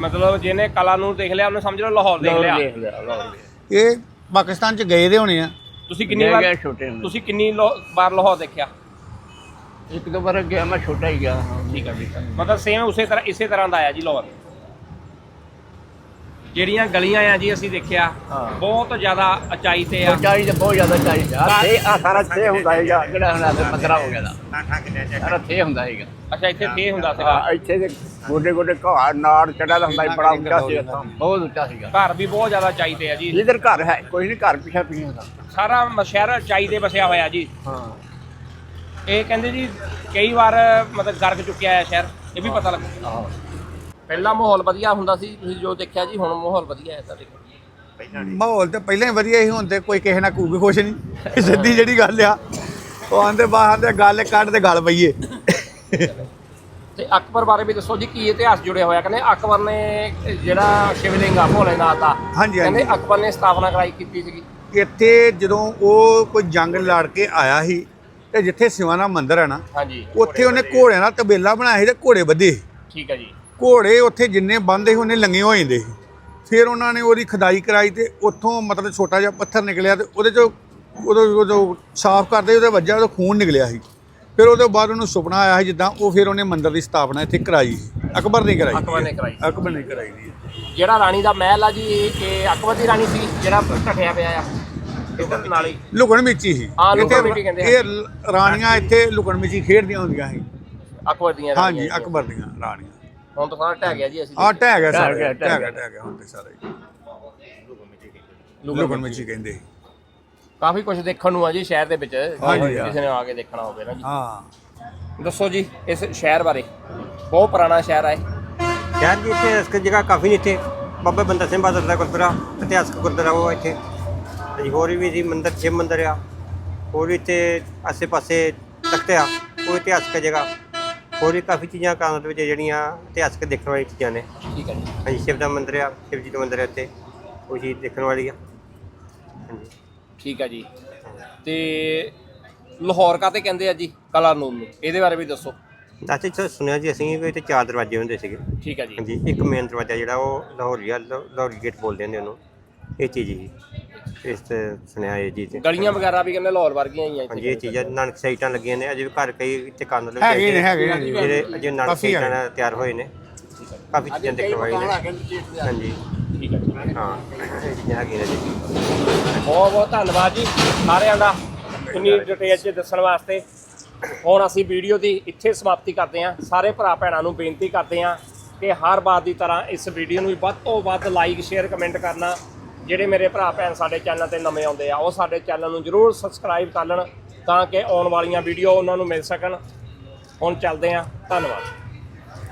ਮਤਲਬ ਜਿਹਨੇ ਕਲਾ ਨੂੰ ਦੇਖ ਲਿਆ ਉਹਨੇ ਸਮਝ ਲਓ ਲਾਹੌਰ ਦੇਖ ਲਿਆ। ਦੇਖ ਲਿਆ ਲਾਹੌਰ ਦੇਖ ਇਹ ਪਾਕਿਸਤਾਨ ਚ ਗਏ ਦੇ ਹੋਣੇ ਆ। ਤੁਸੀਂ ਕਿੰਨੀ ਵਾਰ ਗਿਆ ਛੋਟੇ ਹੁੰਦੇ। ਤੁਸੀਂ ਕਿੰਨੀ ਲੋ- ਵਾਰ ਲਾਹੌਰ ਦੇਖਿਆ? ਇੱਕ ਦੋ ਵਾਰ ਗਿਆ ਮੈਂ ਛੋਟਾ ਹੀ ਗਿਆ। ਠੀਕ ਆ ਠੀਕ ਆ। ਮਤਲਬ ਸੇਮ ਉਸੇ ਤਰ੍ਹਾਂ ਇਸੇ ਤਰ੍ਹਾਂ ਦਾ ਆ ਜੀ ਲਾਹੌਰ। ਜਿਹੜੀਆਂ ਗਲੀਆਂ ਆ ਜੀ ਅਸੀਂ ਦੇਖਿਆ ਹਾਂ। ਬਹੁਤ ਜ਼ਿਆਦਾ ਉਚਾਈ ਤੇ ਆ। ਉਚਾਈ ਤੇ ਬਹੁਤ ਜ਼ਿਆਦਾ ਚਾਹੀਦਾ ਤੇ ਆ। ਸਾਰਾ ਥੇ ਹੁੰਦਾ ਹੈਗਾ ਜਿਹੜਾ ਹੁਣ ਆਦੇ ਮੰਦਰਾ ਹੋ ਗਿਆ ਦਾ। ਸਾਰਾ ਥੇ ਹੁੰਦਾ ਹੈਗਾ ਅੱਛਾ ਇੱਥੇ ਫੇ ਹੁੰਦਾ ਸੀਗਾ। ਹਾਂ ਇੱਥੇ ਦੇ ਗੋਡੇ ਗੋਡੇ ਘਾੜ ਨਾੜ ਚੜਾ ਦਾ ਹੁੰਦਾ ਸੀ, ਬੜਾ ਉੱਚਾ ਸੀ ਇੱਥੋਂ ਬਹੁਤ ਉੱਚਾ ਸੀਗਾ। ਘਰ ਵੀ ਬਹੁਤ ਜ਼ਿਆਦਾ ਉਚਾਈ ਤੇ ਆ ਜੀ। ਇਧਰ ਘਰ ਹੈ ਕੋਈ ਨਹੀਂ ਘਰ ਪਿਛਾ ਪਿਛਾ ਦਾ ਸਾਰਾ ਮ- ਸ਼ਹਿਰ ਉਚਾਈ ਤੇ ਵਸਿਆ ਹੋਇਆ ਜੀ। ਹਾਂ। ਇਹ ਕਹਿੰਦੇ ਜੀ ਕਈ ਵਾਰ ਮਤਲਬ ਗਰਕ ਚੁੱਕਿਆ ਹੈ ਸ਼ਹਿਰ ਇਹ ਵੀ ਪਤਾ ਲੱਗਾ ਆਹੋ। ਪਹਿਲਾਂ ਮਾਹੌਲ ਵਧੀਆ ਹੁੰਦਾ ਸੀ ਤੁਸੀਂ ਜੋ ਦੇਖਿਆ ਜੀ ਹੁਣ ਮਾਹੌਲ ਵਧੀਆ ਹੈ ਕੋਲ। ਮਾਹੌਲ ਤੇ ਪਹਿਲਾਂ ਹੀ ਵਧੀਆ ਹੁਣ ਤੇ ਕੋਈ ਕਿਸੇ ਨਾਲ ਕੂ ਵੀ ਖੁਸ਼ ਨਹੀਂ। ਸਿੱਧੀ ਜਿਹੜੀ ਗੱਲ ਆ ਉਹ ਆਂਦੇ ਬਾਹਰ ਦੇ ਗੱਲ ਕੱਢ ਤੇ ਗੱਲ ਪਈਏ ਤੇ ਅਕਬਰ ਬਾਰੇ ਵੀ ਦੱਸੋ ਜੀ ਕੀ ਇਤਿਹਾਸ ਜੁੜਿਆ ਹੋਇਆ? ਕਹਿੰਦੇ ਅਕਬਰ ਨੇ ਜਿਹੜਾ ਸ਼ਿਵਲਿੰਗ ਆ ਭੋਲੇਨਾਥ ਦਾ ਹਾਂਜੀ, ਕਹਿੰਦੇ ਹਾਂਜੀ। ਅਕਬਰ ਨੇ ਸਥਾਪਨਾ ਕਰਾਈ ਕੀਤੀ ਸੀਗੀ। ਇੱਥੇ ਜਦੋਂ ਉਹ ਕੋਈ ਜੰਗ ਲੜ ਕੇ ਆਇਆ ਸੀ ਤੇ ਜਿੱਥੇ ਸਿਵਾਨਾ ਮੰਦਿਰ ਹੈ ਨਾ ਹਾਂਜੀ। ਉੱਥੇ ਉਹਨੇ ਘੋੜਿਆਂ ਦਾ ਤਬੇਲਾ ਬਣਾਇਆ ਸੀ ਤੇ ਘੋੜੇ ਬੱਧੇ ਸੀ। ਠੀਕ ਹੈ ਜੀ। ਘੋੜੇ ਉੱਥੇ ਜਿੰਨੇ ਬੰਦੇ ਉਹਨੇ ਲੰਗੇ ਹੋ ਜਾਂਦੇ ਸੀ। ਫਿਰ ਉਹਨਾਂ ਨੇ ਉਹਦੀ ਖਦਾਈ ਕਰਾਈ ਤੇ ਉੱਥੋਂ ਮਤਲਬ ਛੋਟਾ ਜਿਹਾ ਪੱਥਰ ਨਿਕਲਿਆ ਤੇ ਉਹਦੇ ਚੋਂ ਉਦੋਂ ਜਦੋਂ ਸਾਫ਼ ਕਰਦੇ ਉਹਦੇ ਵੱਜਾ ਉਹਦਾ ਖੂਨ ਨਿਕਲਿਆ ਸੀ। ਫਿਰ ਉਹਦੇ ਬਾਅਦ ਉਹਨੂੰ ਸੁਪਨਾ ਆਇਆ ਸੀ ਜਿੱਦਾਂ ਉਹ ਫਿਰ ਉਹਨੇ ਮੰਦਿਰ ਦੀ ਸਥਾਪਨਾ ਇੱਥੇ ਕਰਾਈ। ਅਕਬਰ ਨੇ ਕਰਾਈ ਅਕਬਰ ਨੇ ਕਰਾਈ ਅਕਬਰ ਨੇ ਕਰਾਈ ਦੀ। ਜਿਹੜਾ ਰਾਣੀ ਦਾ ਮਹਿਲ ਆ ਜੀ ਇਹ ਅਕਬਰ ਦੀ ਰਾਣੀ ਸੀ ਜਿਹੜਾ ਢੱਠਿਆ ਪਿਆ ਆ। ਲੁਕਣ ਮਿੱਚੀ ਸੀ। ਇਹ ਰਾਣੀਆਂ ਇੱਥੇ ਲੁਕਣ ਮਿੱਚੀ ਖੇਡਦੀਆਂ ਹੁੰਦੀਆਂ ਸੀ। ਅਕਬਰ ਦੀਆਂ ਹਾਂਜੀ ਅਕਬਰ ਦੀਆਂ ਰਾਣੀਆਂ। ਹੁਣ ਤਾਂ ਸਾਰਾ ਢਹਿ ਗਿਆ ਜੀ ਅਸੀਂ ਆ ਟਹਿ ਗਿਆ ਸਾਰਾ ਢਹਿ ਗਿਆ, ਟਹਿ ਗਿਆ ਹੁਣ ਤੇ ਸਾਰਾ। ਹੀ ਲੁਕਣ ਮਿੱਚੀ ਕਹਿੰਦੇ ਸੀ। ਕਾਫੀ ਕੁਝ ਦੇਖਣ ਨੂੰ ਆ ਜੀ ਸ਼ਹਿਰ ਦੇ ਵਿੱਚ ਹਾਂਜੀ। ਕਿਸੇ ਨੇ ਆ ਕੇ ਦੇਖਣਾ ਹੋਵੇ ਨਾ ਜੀ। ਹਾਂ। ਦੱਸੋ ਜੀ ਇਸ ਸ਼ਹਿਰ ਬਾਰੇ ਬਹੁਤ ਪੁਰਾਣਾ ਸ਼ਹਿਰ ਆ ਇਹ। ਸ਼ਹਿਰ ਦੀ ਇੱਥੇ ਇਸ ਜਗ੍ਹਾ ਕਾਫੀ ਨੇ ਇੱਥੇ। ਬਾਬਾ ਬੰਦਾ ਸਿੰਘ ਬਹਾਦਰ ਦਾ ਗੁਰਦੁਆਰਾ ਇਤਿਹਾਸਕ ਗੁਰਦੁਆਰਾ ਉਹ ਇੱਥੇ। ਹਾਂਜੀ ਹੋਰ ਵੀ ਜੀ ਮੰਦਿਰ ਸ਼ਿਵ ਮੰਦਿਰ ਆ। ਹੋਰ ਵੀ ਇੱਥੇ ਆਸੇ-ਪਾਸੇ ਤਖਤ ਆ ਉਹ ਇਤਿਹਾਸਕ ਜਗ੍ਹਾ। ਹੋਰ ਵੀ ਕਾਫੀ ਚੀਜ਼ਾਂ ਕਾਂਗਤ ਵਿੱਚ ਜਿਹੜੀਆਂ ਇਤਿਹਾਸਕ ਦੇਖਣ ਵਾਲੀ ਚੀਜ਼ਾਂ ਨੇ। ਠੀਕ ਹੈ ਜੀ। ਹਾਂਜੀ ਸ਼ਿਵ ਦਾ ਮੰਦਿਰ ਆ ਸ਼ਿਵ ਜੀ ਦਾ ਮੰਦਿਰ ਆ ਇੱਥੇ। ਉਹ ਚੀਜ਼ ਦੇਖਣ ਵਾਲੀ ਆ। ਹਾਂਜੀ। ਠੀਕ ਹੈ ਜੀ। ਤੇ ਲਾਹੌਰ ਕਾਤੇ ਕਹਿੰਦੇ ਆ ਜੀ ਕਲਾ ਨੂਨ ਨੂੰ? ਇਹਦੇ ਬਾਰੇ ਵੀ ਦੱਸੋ। ਅਸੀਂ ਤਾਂ ਸੁਣਿਆ ਜੀ ਅਸੀਂ ਵੀ ਇੱਥੇ ਚਾਰ ਦਰਵਾਜ਼ੇ ਹੁੰਦੇ ਸੀਗੇ। ਠੀਕ ਹੈ ਜੀ। ਹਾਂਜੀ ਇੱਕ ਮੇਨ ਦਰਵਾਜ਼ਾ ਜਿਹੜਾ ਉਹ ਲਾਹੌਰੀਆ ਲਾਹੌਰੀ ਗੇਟ ਬੋਲਦੇ ਨੇ ਉਹਨੂੰ। ਇਹ ਚੀਜ਼ ਹੀ। ਇਸ ਤੇ ਸੁਣਿਆ ਇਹ ਚੀਜ਼ ਗਲੀਆਂ ਵਗੈਰਾ ਵੀ ਕਹਿੰਦੇ ਲਾਹੌਰ ਵਰਗੀਆਂ ਹੀ ਆ ਹਾਂਜੀ ਇਹ ਚੀਜ਼ਾਂ ਨਾਨਕ ਸਾਈਟਾਂ ਲੱਗੀਆਂ ਨੇ ਅਜੇ ਵੀ ਘਰ ਕਈ ਇੱਥੇ ਕੰਨ ਦੇ ਹੈਗੇ ਨੇ, ਹੈਗੇ ਨੇ। ਜੀ। ਜਿਹੜੇ ਅਜੇ ਨਾਨਕ ਕਾਫੀ ਸਾਈਟਾਂ। ਨਾਲ ਤਿਆਰ ਹੋਏ ਨੇ। ਕਾਫੀ ਚੀਜ਼ਾਂ ਦੇਖਣ ਵਾਲੀਆਂ ਨੇ। ਹਾਂਜੀ। ਠੀਕ ਹੈ ਜੀ ਹਾਂ। ਇਹ ਚੀਜ਼ਾਂ ਹੈਗੀਆਂ ਨੇ ਜੀ। ਬਹੁਤ ਬਹੁਤ ਧੰਨਵਾਦ ਜੀ ਸਾਰਿਆਂ ਦਾ ਇੰਨੀ ਡਿਟੇਲ 'ਚ ਦੱਸਣ ਵਾਸਤੇ। ਹੁਣ ਅਸੀਂ ਵੀਡੀਓ ਦੀ ਇੱਥੇ ਸਮਾਪਤੀ ਕਰਦੇ ਹਾਂ। ਸਾਰੇ ਭਰਾ ਭੈਣਾਂ ਨੂੰ ਬੇਨਤੀ ਕਰਦੇ ਹਾਂ ਕਿ ਹਰ ਵਾਰ ਦੀ ਤਰ੍ਹਾਂ ਇਸ ਵੀਡੀਓ ਨੂੰ ਵੀ ਵੱਧ ਤੋਂ ਵੱਧ ਲਾਈਕ ਸ਼ੇਅਰ ਕਮੈਂਟ ਕਰਨਾ। ਜਿਹੜੇ ਮੇਰੇ ਭਰਾ ਭੈਣ ਸਾਡੇ ਚੈਨਲ ਤੇ ਨਵੇਂ ਆਉਂਦੇ ਆ, ਉਹ ਸਾਡੇ ਚੈਨਲ ਨੂੰ ਜਰੂਰ ਸਬਸਕ੍ਰਾਈਬ ਕਰ ਲੈਣ ਤਾਂ ਕਿ ਆਉਣ ਵਾਲੀਆਂ ਵੀਡੀਓ ਉਹਨਾਂ ਨੂੰ ਮਿਲ ਸਕਣ। ਹੁਣ ਚੱਲਦੇ ਹਾਂ, ਧੰਨਵਾਦ।